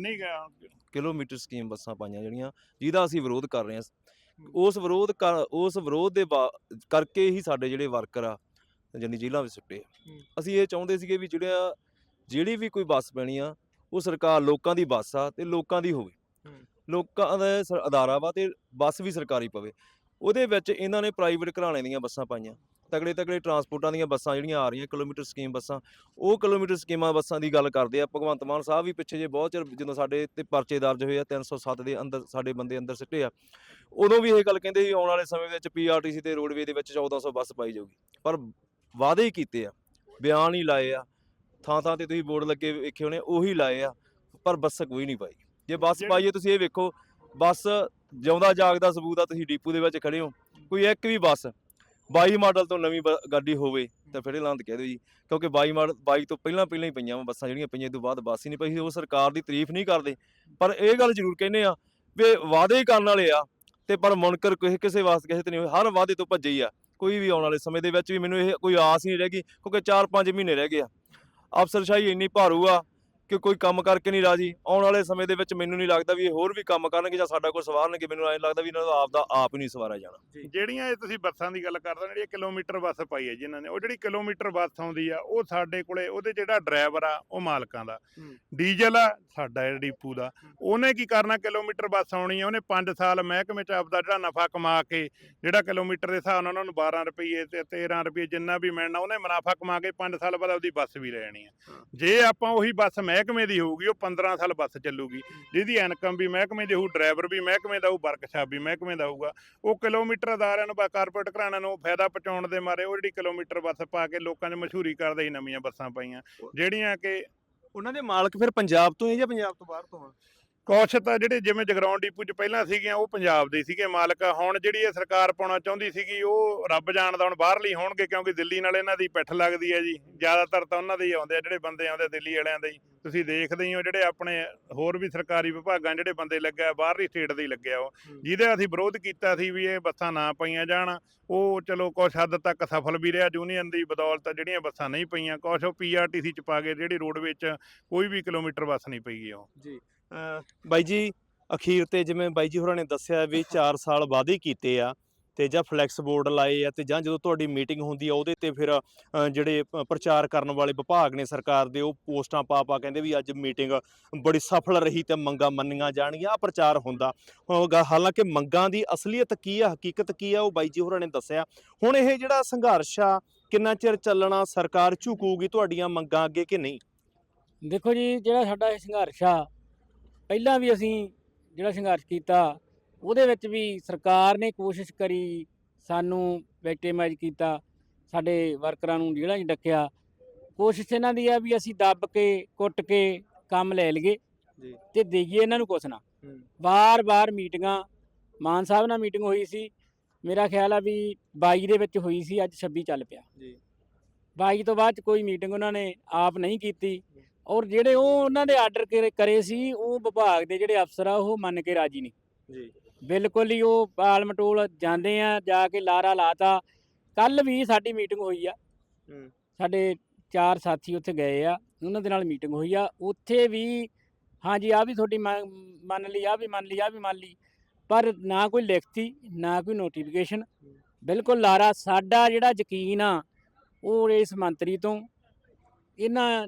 ਨਹੀਂ ਗਿਆ। ਕਿਲੋਮੀਟਰ ਸਕੀਮ ਬੱਸਾਂ ਪਾਈਆਂ ਜਿਹੜੀਆਂ ਜਿਹਦਾ ਅਸੀਂ ਵਿਰੋਧ ਕਰ ਰਹੇ ਹਾਂ। ਉਸ ਵਿਰੋਧ ਕਰ ਉਸ ਵਿਰੋਧ ਦੇ ਬਾ- ਕਰਕੇ ਹੀ ਸਾਡੇ ਜਿਹੜੇ ਵਰਕਰ ਆ ਜਾਨੀ ਜੇਲ੍ਹਾਂ ਵਿੱਚ ਸੁੱਟੇ ਆ। ਅਸੀਂ ਇਹ ਚਾਹੁੰਦੇ ਸੀਗੇ ਵੀ ਜਿਹੜਾ ਜਿਹੜੀ ਵੀ ਕੋਈ ਬੱਸ ਪੈਣੀ ਆ ਉਹ ਸਰਕਾਰ ਲੋਕਾਂ ਦੀ ਬੱਸ ਆ ਤੇ ਲੋਕਾਂ ਦੀ ਹੋਵੇ। ਲੋਕਾਂ ਦਾ ਸ- ਅਦਾਰਾ ਵਾ ਤੇ ਬੱਸ ਵੀ ਸਰਕਾਰੀ ਪਵੇ। ਉਹਦੇ ਵਿੱਚ ਇਹਨਾਂ ਨੇ ਪ੍ਰਾਈਵੇਟ ਘਰਾਣੇ ਦੀਆਂ ਬੱਸਾਂ ਪਾਈਆਂ। ਤਗੜੇ ਤਗੜੇ ਟਰਾਂਸਪੋਰਟਾਂ ਦੀਆਂ ਬੱਸਾਂ ਜਿਹੜੀਆਂ ਆ ਰਹੀਆਂ ਕਿਲੋਮੀਟਰ ਸਕੀਮ ਬੱਸਾਂ ਉਹ ਕਿਲੋਮੀਟਰ ਸਕੀਮਾਂ ਬੱਸਾਂ ਦੀ ਗੱਲ ਕਰਦੇ ਆ। ਭਗਵੰਤ ਮਾਨ ਸਾਹਿਬ ਵੀ ਪਿੱਛੇ ਜੇ ਬਹੁਤ ਚਿਰ ਜਦੋਂ ਸਾਡੇ ਤੇ ਪਰਚੇ ਦਰਜ ਹੋਏ ਆ 307 ਦੇ ਅੰਦਰ ਸਾਡੇ ਬੰਦੇ ਅੰਦਰ ਸਿੱਟੇ ਆ ਉਦੋਂ ਵੀ ਇਹ ਗੱਲ ਕਹਿੰਦੇ ਸੀ ਆਉਣ ਵਾਲੇ ਸਮੇਂ ਵਿੱਚ ਪੀਆਰਟੀਸੀ ਤੇ ਰੋਡਵੇ ਦੇ ਵਿੱਚ 1400 ਬੱਸ ਪਾਈ ਜਾਊਗੀ। ਪਰ ਵਾਅਦੇ ਹੀ ਕੀਤੇ ਆ ਬਿਆਨ ਹੀ ਲਾਏ ਆ ਥਾਂ ਥਾਂ ਤੇ ਤੁਸੀਂ ਬੋਰਡ ਲੱਗੇ ਵੇਖੇ ਹੋਣੇ ਉਹੀ ਲਾਏ ਆ ਪਰ ਬੱਸ ਕੋਈ ਨਹੀਂ ਪਾਈ। ਜੇ ਬੱਸ ਪਾਈਏ ਤੁਸੀਂ ਇਹ ਵੇਖੋ ਬੱਸ ਜਿਉਂਦਾ ਜਾਗਦਾ ਸਬੂਤ ਆ ਤੁਸੀਂ ਡੀਪੂ ਦੇ ਵਿੱਚ ਖੜੇ ਹੋ ਕੋਈ ਇੱਕ ਵੀ ਬੱਸ 22 ਮਾਡਲ ਤੋਂ ਨਵੀਂ ਗੱਡੀ ਹੋਵੇ ਤਾਂ ਫਿਰ ਐਲਾਨ ਕਹਿ ਦਿਓ ਜੀ ਕਿਉਂਕਿ 22 ਮਾਡਲ 22 ਤੋਂ ਪਹਿਲਾਂ ਪਹਿਲਾਂ ਹੀ ਪਈਆਂ ਵਾ ਬੱਸਾਂ ਜਿਹੜੀਆਂ ਪਈਆਂ ਤੋਂ ਬਾਅਦ ਬੱਸ ਹੀ ਨਹੀਂ ਪਈ ਉਹ ਸਰਕਾਰ ਦੀ ਤਾਰੀਫ ਨਹੀਂ ਕਰਦੇ। ਪਰ ਇਹ ਗੱਲ ਜ਼ਰੂਰ ਕਹਿੰਦੇ ਆ ਵੀ ਵਾਅਦੇ ਕਰਨ ਵਾਲੇ ਆ ਤੇ ਪਰ ਮੁਨਕਰ ਕਿਸੇ ਕਿਸੇ ਵਾਸਤੇ ਕਿਸੇ ਤੇ ਨਹੀਂ। ਹਰ ਵਾਅਦੇ ਤੋਂ ਭੱਜੇ ਹੀ ਆ। ਕੋਈ ਵੀ ਆਉਣ ਵਾਲੇ ਸਮੇਂ ਦੇ ਵਿੱਚ ਵੀ ਮੈਨੂੰ ਇਹ ਕੋਈ ਆਸ ਨਹੀਂ ਰਹੇਗੀ ਕਿਉਂਕਿ 4-5 ਮਹੀਨੇ ਰਹਿ ਗਏ ਆ। ਅਫਸਰਸ਼ਾਹੀ ਇੰਨੀ ਭਾਰੂ ਆ ਕਿ ਕੋਈ ਕੰਮ ਕਰਕੇ ਨਹੀਂ ਰਾਜੀ। ਆਉਣ ਵਾਲੇ ਸਮੇਂ ਦੇ ਵਿੱਚ ਮੈਨੂੰ ਨਹੀਂ ਲੱਗਦਾ ਵੀ ਇਹ ਹੋਰ ਵੀ ਕੰਮ ਕਰਨਗੇ ਜਾਂ ਸਾਡਾ ਕੋਈ ਸਵਾਰਨਗੇ। ਮੈਨੂੰ ਐਂ ਲੱਗਦਾ ਵੀ ਇਹਨਾਂ ਦਾ ਆਪ ਦਾ ਆਪ ਹੀ ਨਹੀਂ ਸਵਾਰਿਆ ਜਾਣਾ। ਜਿਹੜੀਆਂ ਇਹ ਤੁਸੀਂ ਬੱਸਾਂ ਦੀ ਗੱਲ ਕਰਦੇ ਹੋ ਜਿਹੜੀ ਕਿਲੋਮੀਟਰ ਬੱਸ ਪਾਈ ਹੈ ਜਿਨ੍ਹਾਂ ਨੇ ਉਹ ਜਿਹੜੀ ਕਿਲੋਮੀਟਰ ਬੱਸ ਆਉਂਦੀ ਆ ਉਹ ਸਾਡੇ ਕੋਲੇ ਉਹਦੇ ਜਿਹੜਾ ਡਰਾਈਵਰ ਆ ਉਹ ਮਾਲਕਾਂ ਦਾ। ਡੀਜ਼ਲ ਆ ਸਾਡਾ ਇਹ ਡੀਪੂ ਦਾ। ਉਹਨੇ ਕੀ ਕਰਨਾ ਕਿਲੋਮੀਟਰ ਬੱਸ ਆਉਣੀ ਆ ਉਹਨੇ 5 ਸਾਲ ਮਹਿਕਮੇ ਚ ਆਪਦਾ ਜਿਹੜਾ ਨਫਾ ਕਮਾ ਕੇ ਜਿਹੜਾ ਕਿਲੋਮੀਟਰ ਦੇ ਹਿਸਾਬ ਨਾਲ ਉਹਨਾਂ ਨੂੰ 12 ਰੁਪਏ ਤੇ 13 ਰੁਪਏ ਜਿੰਨਾ ਵੀ ਮਿਲਣਾ ਉਹਨੇ ਮੁਨਾਫਾ ਕਮਾ ਕੇ 5 ਸਾਲ ਬਾਅਦ ਆਪਦੀ ਬੱਸ ਵੀ ਲੈਣੀ ਆ। ਜੇ ਆਪਾਂ ਉਹੀ ਬੱਸ ਮਹਿਕਮੇ ਦੀ ਹੋਊਗੀ, ਉਹ 15 ਸਾਲ ਬੱਸ ਚੱਲੂਗੀ। ਜਿਹਦੀ ਇਨਕਮ ਵੀ ਮਹਿਕਮੇ ਦੀ ਹੋਊ, ਡਰਾਈਵਰ ਵੀ ਮਹਿਕਮੇ ਦਾ ਹੋਊ, ਵਰਕਸ਼ਾਪ ਵੀ ਮਹਿਕਮੇ ਦਾ ਹੋਊਗਾ। ਉਹ ਕਿਲੋਮੀਟਰ ਅਦਾਰਿਆਂ ਨੂੰ, ਬਾ ਕਾਰਪੋਰੇਟ ਘਰਾਣਿਆਂ ਨੂੰ ਫਾਇਦਾ ਪਹੁੰਚਾਉਣ ਦੇ ਮਾਰੇ, ਉਹ ਜਿਹੜੀ ਕਿਲੋਮੀਟਰ ਬੱਸ ਪਾ ਕੇ ਲੋਕਾਂ 'ਚ ਮਸ਼ਹੂਰੀ ਕਰਦੇ ਹੀ ਨਵੀਆਂ ਬੱਸਾਂ ਪਾਈਆਂ, ਜਿਹੜੀਆਂ ਕਿ ਉਹਨਾਂ ਦੇ ਮਾਲਕ ਫਿਰ ਪੰਜਾਬ ਤੋਂ ਹੈ ਜਾਂ ਪੰਜਾਬ ਤੋਂ ਬਾਹਰ ਤੋਂ ਆ? ਕੁਛ ਤਾਂ ਜਿਹੜੇ ਜਿਵੇਂ ਜਗਰਾਉਂ ਡੀਪੂ 'ਚ ਪਹਿਲਾਂ ਸੀਗੀਆਂ ਉਹ ਪੰਜਾਬ ਦੇ ਸੀਗੇ ਮਾਲਕ। ਹੁਣ ਜਿਹੜੀ ਇਹ ਸਰਕਾਰ ਪਾਉਣਾ ਚਾਹੁੰਦੀ ਸੀਗੀ ਉਹ ਰੱਬ ਜਾਣਦਾ ਹੁਣ ਬਾਹਰਲੀ ਹੋਣਗੇ ਕਿਉਂਕਿ ਦਿੱਲੀ ਨਾਲ ਇਹਨਾਂ ਦੀ ਪਿੱਠ ਲੱਗਦੀ ਹੈ ਜੀ। ਜ਼ਿਆਦਾਤਰ ਤਾਂ ਉਹਨਾਂ ਦੇ ਹੀ ਆਉਂਦੇ ਆ ਜਿਹੜੇ ਬੰਦੇ ਆਉਂਦੇ ਦਿੱਲੀ ਵਾਲਿਆਂ ਦੇ ਹੀ। ਤੁਸੀਂ ਦੇਖਦੇ ਹੀ ਹੋ ਜਿਹੜੇ ਆਪਣੇ ਹੋਰ ਵੀ ਸਰਕਾਰੀ ਵਿਭਾਗਾਂ ਜਿਹੜੇ ਬੰਦੇ ਲੱਗਿਆ ਬਾਹਰਲੀ ਸਟੇਟ ਦੇ ਹੀ ਲੱਗਿਆ ਉਹ। ਜਿਹਦੇ ਅਸੀਂ ਵਿਰੋਧ ਕੀਤਾ ਸੀ ਵੀ ਇਹ ਬੱਸਾਂ ਨਾ ਪਈਆਂ ਜਾਣ ਉਹ ਚਲੋ ਕੁਛ ਹੱਦ ਤੱਕ ਸਫਲ ਵੀ ਰਿਹਾ। ਯੂਨੀਅਨ ਦੀ ਬਦੌਲਤ ਜਿਹੜੀਆਂ ਬੱਸਾਂ ਨਹੀਂ ਪਈਆਂ ਕੁਛ ਉਹ ਪੀਆਰਟੀਸੀ 'ਚ ਪਾ ਕੇ ਜਿਹੜੀ ਰੋਡ ਵਿੱਚ ਕੋਈ ਵੀ ਕਿਲੋਮੀਟਰ ਬੱਸ ਨਹੀਂ ਪਈ ਉਹ। ਜੀ। ਬਾਈ ਜੀ, ਅਖੀਰ ਤੇ ਜਿਵੇਂ ਬਾਈ ਜੀ ਹੋਰਾਂ ਨੇ ਦੱਸਿਆ ਵੀ 4 ਸਾਲ ਵਾਅਦੇ ਕੀਤੇ ਆ ਤੇ ਜਾਂ ਫਲੈਕਸ ਬੋਰਡ ਲਾਏ ਆ ਤੇ ਜਾਂ ਜਦੋਂ ਤੁਹਾਡੀ ਮੀਟਿੰਗ ਹੁੰਦੀ ਆ ਉਹਦੇ ਤੇ ਫਿਰ ਜਿਹੜੇ ਪ੍ਰਚਾਰ ਕਰਨ ਵਾਲੇ ਵਿਭਾਗ ਨੇ ਸਰਕਾਰ ਦੇ, ਉਹ ਪੋਸਟਾਂ ਪਾ ਪਾ ਕਹਿੰਦੇ ਵੀ ਅੱਜ ਮੀਟਿੰਗ ਬੜੀ ਸਫਲ ਰਹੀ ਤੇ ਮੰਗਾਂ ਮੰਨੀਆਂ ਜਾਣਗੀਆਂ ਆ ਪ੍ਰਚਾਰ ਹੁੰਦਾ। ਉਹ ਹਾਲਾਂਕਿ ਮੰਗਾਂ ਦੀ ਅਸਲੀਅਤ ਕੀ ਆ, ਹਕੀਕਤ ਕੀ ਆ, ਉਹ ਬਾਈ ਜੀ ਹੋਰਾਂ ਨੇ ਦੱਸਿਆ। ਹੁਣ ਇਹ ਜਿਹੜਾ ਸੰਘਰਸ਼ ਆ, ਕਿੰਨਾ ਚਿਰ ਚੱਲਣਾ, ਸਰਕਾਰ ਝੁਕੂਗੀ ਤੁਹਾਡੀਆਂ ਮੰਗਾਂ ਅੱਗੇ ਕਿ ਨਹੀਂ? ਦੇਖੋ ਜੀ, ਜਿਹੜਾ ਸਾਡਾ ਇਹ ਸੰਘਰਸ਼ ਆ ਪਹਿਲਾਂ ਵੀ ਅਸੀਂ ਜਿਹੜਾ ਸੰਘਰਸ਼ ਕੀਤਾ ਉਹਦੇ ਵਿੱਚ ਵੀ ਸਰਕਾਰ ਨੇ ਕੋਸ਼ਿਸ਼ ਕਰੀ ਸਾਨੂੰ ਵਿਕਟਿਮਾਈਜ਼ ਕੀਤਾ ਸਾਡੇ ਵਰਕਰਾਂ ਨੂੰ ਜੇਲ੍ਹਾਂ 'ਚ ਡੱਕਿਆ। ਕੋਸ਼ਿਸ਼ ਇਹਨਾਂ ਦੀ ਆ ਵੀ ਅਸੀਂ ਦੱਬ ਕੇ ਕੁੱਟ ਕੇ ਕੰਮ ਲੈ ਲਈਏ ਜੀ। ਤੇ ਦੇਈਏ ਇਹਨਾਂ ਨੂੰ ਕੁਛ ਨਾ। ਹੂੰ। ਬਾਰ-ਬਾਰ ਮੀਟਿੰਗਾਂ ਮਾਨ ਸਾਹਿਬ ਨਾਲ ਮੀਟਿੰਗ ਹੋਈ ਸੀ। ਮੇਰਾ ਖਿਆਲ ਆ ਵੀ 22 ਦੇ ਵਿੱਚ ਹੋਈ ਸੀ ਅੱਜ 26 ਚੱਲ ਪਿਆ। ਜੀ। 22 ਤੋਂ ਬਾਅਦ ਕੋਈ ਮੀਟਿੰਗ ਉਹਨਾਂ ਨੇ ਆਪ ਨਹੀਂ ਕੀਤੀ। ਔਰ ਜਿਹੜੇ ਉਹ ਉਹਨਾਂ ਦੇ ਆਰਡਰ ਕਰੇ ਸੀ ਉਹ ਵਿਭਾਗ ਦੇ ਜਿਹੜੇ ਅਫਸਰ ਆ ਉਹ ਮੰਨ ਕੇ ਰਾਜੀ ਨਹੀਂ। ਜੀ। ਬਿਲਕੁਲ ਹੀ ਉਹ ਪਾਲਮਟੋਲ ਜਾਂਦੇ ਆ ਜਾ ਕੇ ਲਾਰਾ ਲਾਤਾ। ਕੱਲ ਵੀ ਸਾਡੀ ਮੀਟਿੰਗ ਹੋਈ ਆ। ਸਾਡੇ ਚਾਰ ਸਾਥੀ ਉੱਥੇ ਗਏ ਆ ਉਹਨਾਂ ਦੇ ਨਾਲ ਮੀਟਿੰਗ ਹੋਈ ਆ। ਉੱਥੇ ਵੀ ਹਾਂਜੀ ਆ ਵੀ ਤੁਹਾਡੀ ਮੰਨ ਲਈ ਆ ਵੀ ਮੰਨ ਲਈ ਆ ਵੀ ਮੰਨ ਲਈ। ਪਰ ਨਾ ਕੋਈ ਲਿਖਤੀ ਨਾ ਕੋਈ ਨੋਟੀਫਿਕੇਸ਼ਨ ਬਿਲਕੁਲ ਲਾਰਾ। ਸਾਡਾ ਜਿਹੜਾ ਯਕੀਨ ਆ ਉਹ ਇਸ ਮੰਤਰੀ ਤੋਂ ਇਹਨਾਂ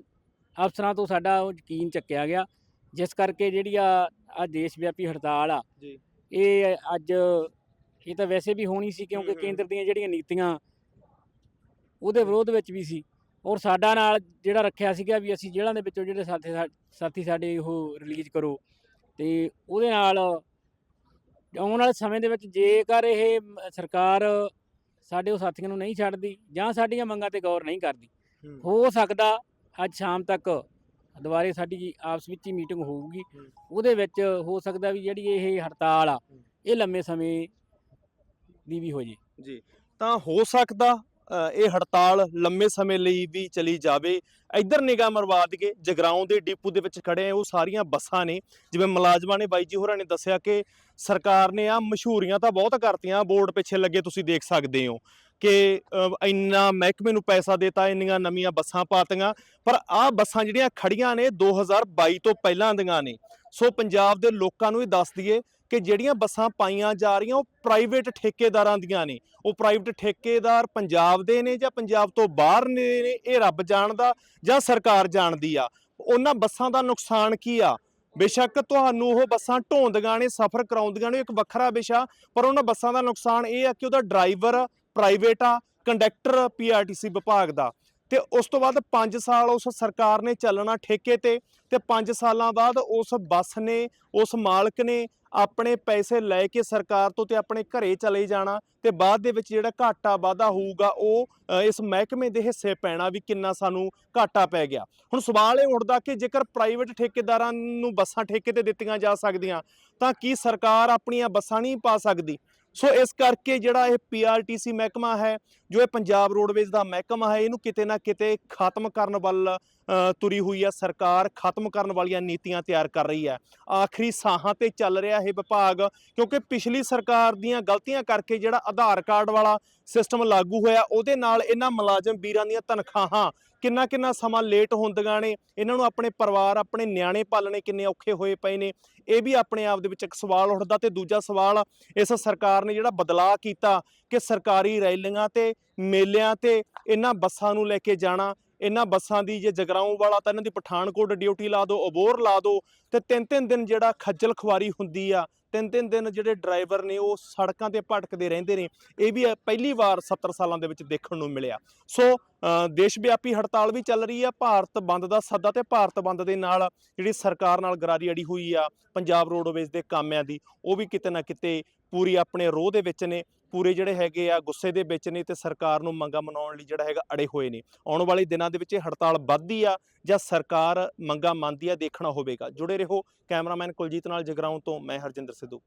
ਅਫਸਰਾਂ ਤੋਂ ਸਾਡਾ ਉਹ ਯਕੀਨ ਚੱਕਿਆ ਗਿਆ ਜਿਸ ਕਰਕੇ ਜਿਹੜੀ ਆ ਆ ਦੇਸ਼ ਵਿਆਪੀ ਹੜਤਾਲ ਆ ਜੀ। ਇਹ ਅੱਜ ਇਹ ਤਾਂ ਵੈਸੇ ਵੀ ਹੋਣੀ ਸੀ ਕਿਉਂਕਿ। ਕੇਂਦਰ ਦੀਆਂ ਜਿਹੜੀਆਂ ਨੀਤੀਆਂ ਉਹਦੇ ਵਿਰੋਧ ਵਿੱਚ ਵੀ ਸੀ ਔਰ ਸਾਡਾ ਨਾਲ ਜਿਹੜਾ ਰੱਖਿਆ ਸੀਗਾ ਵੀ ਅਸੀਂ ਜੇਲ੍ਹਾਂ ਦੇ ਵਿੱਚੋਂ ਜਿਹੜੇ ਸਾਥੀ ਸਾਥੀ ਸਾਡੇ ਉਹ ਰਿਲੀਜ਼ ਕਰੋ ਤੇ ਉਹਦੇ ਨਾਲ ਆਉਣ ਵਾਲੇ ਸਮੇਂ ਦੇ ਵਿੱਚ ਜੇਕਰ ਇਹ ਸਰਕਾਰ ਸਾਡੇ ਉਹ ਸਾਥੀਆਂ ਨੂੰ ਨਹੀਂ ਛੱਡਦੀ ਜਾਂ ਸਾਡੀਆਂ ਮੰਗਾਂ ਤੇ ਗੌਰ ਨਹੀਂ ਕਰਦੀ। ਹੋ ਸਕਦਾ ਅੱਜ ਸ਼ਾਮ ਤੱਕ ਦੁਬਾਰੇ ਸਾਡੀ ਆਪਸ ਵਿੱਚ ਹੀ ਮੀਟਿੰਗ ਹੋਊਗੀ। ਉਹਦੇ ਵਿੱਚ ਹੋ ਸਕਦਾ ਵੀ ਜਿਹੜੀ ਇਹ ਹੜਤਾਲ ਆ ਇਹ ਲੰਮੇ ਸਮੇਂ ਦੀ ਵੀ ਹੋ ਜੇ। ਜੀ। ਤਾਂ ਹੋ ਸਕਦਾ ਇਹ ਹੜਤਾਲ ਲੰਮੇ ਸਮੇਂ ਲਈ ਵੀ ਚਲੀ ਜਾਵੇ। ਇੱਧਰ ਨਿਗਾਹ ਮਰਵਾ ਦਈਏ ਜਗਰਾਉਂ ਦੇ ਡਿਪੂ ਦੇ ਵਿੱਚ ਖੜੇ ਆ ਉਹ ਸਾਰੀਆਂ ਬੱਸਾਂ ਨੇ। ਜਿਵੇਂ ਮੁਲਾਜ਼ਮਾਂ ਨੇ ਬਾਈ ਜੀ ਹੋਰਾਂ ਨੇ ਦੱਸਿਆ ਕਿ ਸਰਕਾਰ ਨੇ ਆ ਮਸ਼ਹੂਰੀਆਂ ਤਾਂ ਬਹੁਤ ਕਰਤੀਆਂ ਬੋਰਡ ਪਿੱਛੇ ਲੱਗੇ ਤੁਸੀਂ ਦੇਖ ਸਕਦੇ ਹੋ। ਕਿ ਇੰਨਾ ਮਹਿਕਮੇ ਨੂੰ ਪੈਸਾ ਦਿੱਤਾ, ਇੰਨੀਆਂ ਨਵੀਆਂ ਬੱਸਾਂ ਪਾਤੀਆਂ। ਪਰ ਆਹ ਬੱਸਾਂ ਜਿਹੜੀਆਂ ਖੜੀਆਂ ਨੇ 2022 ਤੋਂ ਪਹਿਲਾਂ ਦੀਆਂ ਨੇ। ਸੋ ਪੰਜਾਬ ਦੇ ਲੋਕਾਂ ਨੂੰ ਇਹ ਦੱਸ ਦਈਏ ਕਿ ਜਿਹੜੀਆਂ ਬੱਸਾਂ ਪਾਈਆਂ ਜਾ ਰਹੀਆਂ, ਉਹ ਪ੍ਰਾਈਵੇਟ ਠੇਕੇਦਾਰਾਂ ਦੀਆਂ ਨੇ। ਉਹ ਪ੍ਰਾਈਵੇਟ ਠੇਕੇਦਾਰ ਪੰਜਾਬ ਦੇ ਨੇ ਜਾਂ ਪੰਜਾਬ ਤੋਂ ਬਾਹਰ ਨੇ ਨੇ, ਇਹ ਰੱਬ ਜਾਣਦਾ ਜਾਂ ਸਰਕਾਰ ਜਾਣਦੀ ਆ। ਉਹਨਾਂ ਬੱਸਾਂ ਦਾ ਨੁਕਸਾਨ ਕੀ ਆ? ਬੇਸ਼ੱਕ ਤੁਹਾਨੂੰ ਉਹ ਬੱਸਾਂ ਢੋਂਦੀਆਂ ਨੇ, ਸਫ਼ਰ ਕਰਾਉਂਦੀਆਂ ਨੇ ਇੱਕ ਵੱਖਰਾ ਵਿਸ਼ਾ। ਪਰ ਉਹਨਾਂ ਬੱਸਾਂ ਦਾ ਨੁਕਸਾਨ ਇਹ ਆ ਕਿ ਉਹਦਾ ਡਰਾਈਵਰ ਪ੍ਰਾਈਵੇਟ ਆ ਕੰਡਕਟਰ ਪੀਆਰਟੀਸੀ ਵਿਭਾਗ ਦਾ। ਤੇ ਉਸ ਤੋਂ ਬਾਅਦ 5 ਸਾਲ ਉਸ ਸਰਕਾਰ ਨੇ ਚੱਲਣਾ ਠੇਕੇ ਤੇ ਤੇ 5 ਸਾਲਾਂ ਬਾਅਦ ਉਸ ਬੱਸ ਨੇ, ਉਸ ਮਾਲਕ ਨੇ ਆਪਣੇ ਪੈਸੇ ਲੈ ਕੇ ਸਰਕਾਰ ਤੋਂ ਤੇ ਆਪਣੇ ਘਰੇ ਚਲੇ ਜਾਣਾ, ਤੇ ਬਾਅਦ ਦੇ ਵਿੱਚ ਜਿਹੜਾ ਘਾਟਾ ਵਾਧਾ ਹੋਊਗਾ ਉਹ ਇਸ ਮਹਿਕਮੇ ਦੇ ਹਿੱਸੇ ਪੈਣਾ ਵੀ ਕਿੰਨਾ ਸਾਨੂੰ ਘਾਟਾ ਪੈ ਗਿਆ। ਹੁਣ ਸਵਾਲ ਇਹ ਉੱਠਦਾ ਕਿ ਜੇਕਰ ਪ੍ਰਾਈਵੇਟ ਠੇਕੇਦਾਰਾਂ ਨੂੰ ਬੱਸਾਂ ਠੇਕੇ ਤੇ ਦਿੱਤੀਆਂ ਜਾ ਸਕਦੀਆਂ, ਤਾਂ ਕੀ ਸਰਕਾਰ ਆਪਣੀਆਂ ਬੱਸਾਂ ਨਹੀਂ ਪਾ ਸਕਦੀ? ਸੋ ਇਸ ਕਰਕੇ ਜਿਹੜਾ ਇਹ ਪੀਆਰਟੀਸੀ ਮਹਿਕਮਾ ਹੈ ਜੋ ਇਹ ਪੰਜਾਬ ਰੋਡਵੇਜ਼ ਦਾ ਮਹਿਕਮਾ ਹੈ ਇਹਨੂੰ ਕਿਤੇ ਨਾ ਕਿਤੇ ਖਤਮ ਕਰਨ ਵੱਲ ਅ, ਤੁਰੀ ਹੋਈ ਹੈ ਸਰਕਾਰ ਖਤਮ ਕਰਨ ਵਾਲੀਆਂ ਨੀਤੀਆਂ ਤਿਆਰ ਕਰ ਰਹੀ ਹੈ। ਆਖਰੀ ਸਾਹਾਂ ਤੇ ਚੱਲ ਰਿਹਾ ਇਹ ਵਿਭਾਗ ਕਿਉਂਕਿ ਪਿਛਲੀ ਸਰਕਾਰ ਦੀਆਂ ਗਲਤੀਆਂ ਕਰਕੇ ਜਿਹੜਾ ਆਧਾਰ ਕਾਰਡ ਵਾਲਾ ਸਿਸਟਮ ਲਾਗੂ ਹੋਇਆ ਉਹਦੇ ਨਾਲ ਇਹਨਾਂ ਮੁਲਾਜ਼ਮ ਵੀਰਾਂ ਦੀਆਂ ਤਨਖਾਹਾਂ ਕਿੰਨਾ ਕਿੰਨਾ ਸਮਾਂ ਲੇਟ ਹੁੰਦੀਆਂ ਨੇ, ਇਹਨਾਂ ਨੂੰ ਆਪਣੇ ਪਰਿਵਾਰ, ਆਪਣੇ ਨਿਆਣੇ ਪਾਲਣੇ ਕਿੰਨੇ ਔਖੇ ਹੋਏ ਪਏ ਨੇ। ਇਹ ਵੀ ਆਪਣੇ ਆਪ ਦੇ ਵਿੱਚ ਇੱਕ ਸਵਾਲ ਉੱਠਦਾ ਤੇ ਦੂਜਾ ਸਵਾਲ ਇਸ ਸਰਕਾਰ ਨੇ ਜਿਹੜਾ ਬਦਲਾਅ ਕੀਤਾ ਕਿ ਸਰਕਾਰੀ ਰੈਲੀਆਂ ਤੇ, ਮੇਲਿਆਂ ਤੇ ਇਹਨਾਂ ਬੱਸਾਂ ਨੂੰ ਲੈ ਕੇ ਜਾਣਾ, ਇਹਨਾਂ ਬੱਸਾਂ ਦੀ ਜੇ ਜਗਰਾਉਂ ਵਾਲਾ ਤਾਂ ਇਹਨਾਂ ਦੀ ਪਠਾਨਕੋਟ ਡਿਊਟੀ ਲਾ ਦਿਓ ਅਬੋਰ ਲਾ ਦਿਓ ਤੇ ਤਿੰਨ ਤਿੰਨ ਦਿਨ ਜਿਹੜਾ ਖੱਜਲ ਖੁਆਰੀ ਹੁੰਦੀ ਆ ਤਿੰਨ ਤਿੰਨ ਦਿਨ ਜਿਹੜੇ ਡਰਾਈਵਰ ਨੇ ਉਹ ਸੜਕਾਂ ਤੇ ਭਟਕਦੇ ਰਹਿੰਦੇ ਨੇ, ਇਹ ਵੀ ਪਹਿਲੀ ਵਾਰ 70 ਸਾਲਾਂ ਦੇ ਵਿੱਚ ਦੇਖਣ ਨੂੰ ਮਿਲਿਆ। ਸੋ ਦੇਸ਼ ਵਿਆਪੀ ਹੜਤਾਲ ਵੀ ਚੱਲ ਰਹੀ ਆ, ਭਾਰਤ ਬੰਦ ਦਾ ਸੱਦਾ ਤੇ ਭਾਰਤ ਬੰਦ ਦੇ ਨਾਲ ਜਿਹੜੀ ਸਰਕਾਰ ਨਾਲ ਗਰਾਰੀ ਅੜੀ ਹੋਈ ਆ, ਪੰਜਾਬ ਰੋਡਵੇਜ਼ ਦੇ ਕਾਮਿਆਂ ਦੀ, ਉਹ ਵੀ ਕਿਤੇ ਨਾ ਕਿਤੇ ਪੂਰੀ ਆਪਣੇ ਰੋਹ ਦੇ ਵਿੱਚ ਨੇ। ਪੂਰੇ ਜਿਹੜੇ ਹੈਗੇ ਆ ਗੁੱਸੇ ਦੇ ਵਿੱਚ ਨੇ ਤੇ ਸਰਕਾਰ ਨੂੰ ਮੰਗਾ ਮਨਾਉਣ ਲਈ ਜਿਹੜਾ ਹੈਗਾ ਅੜੇ ਹੋਏ ਨੇ। ਆਉਣ ਵਾਲੇ ਦਿਨਾਂ ਦੇ ਵਿੱਚ ਇਹ ਹੜਤਾਲ ਵੱਧਦੀ ਆ ਜਾਂ ਸਰਕਾਰ ਮੰਗਾ ਮੰਨਦੀ ਆ ਦੇਖਣਾ ਹੋਵੇਗਾ। ਜੁੜੇ ਰਹੋ ਕੈਮਰਾਮੈਨ ਕੁਲਜੀਤ ਨਾਲ ਜਗਰਾਉਂ ਤੋਂ, ਮੈਂ ਹਰਜਿੰਦਰ ਸਿੱਧੂ।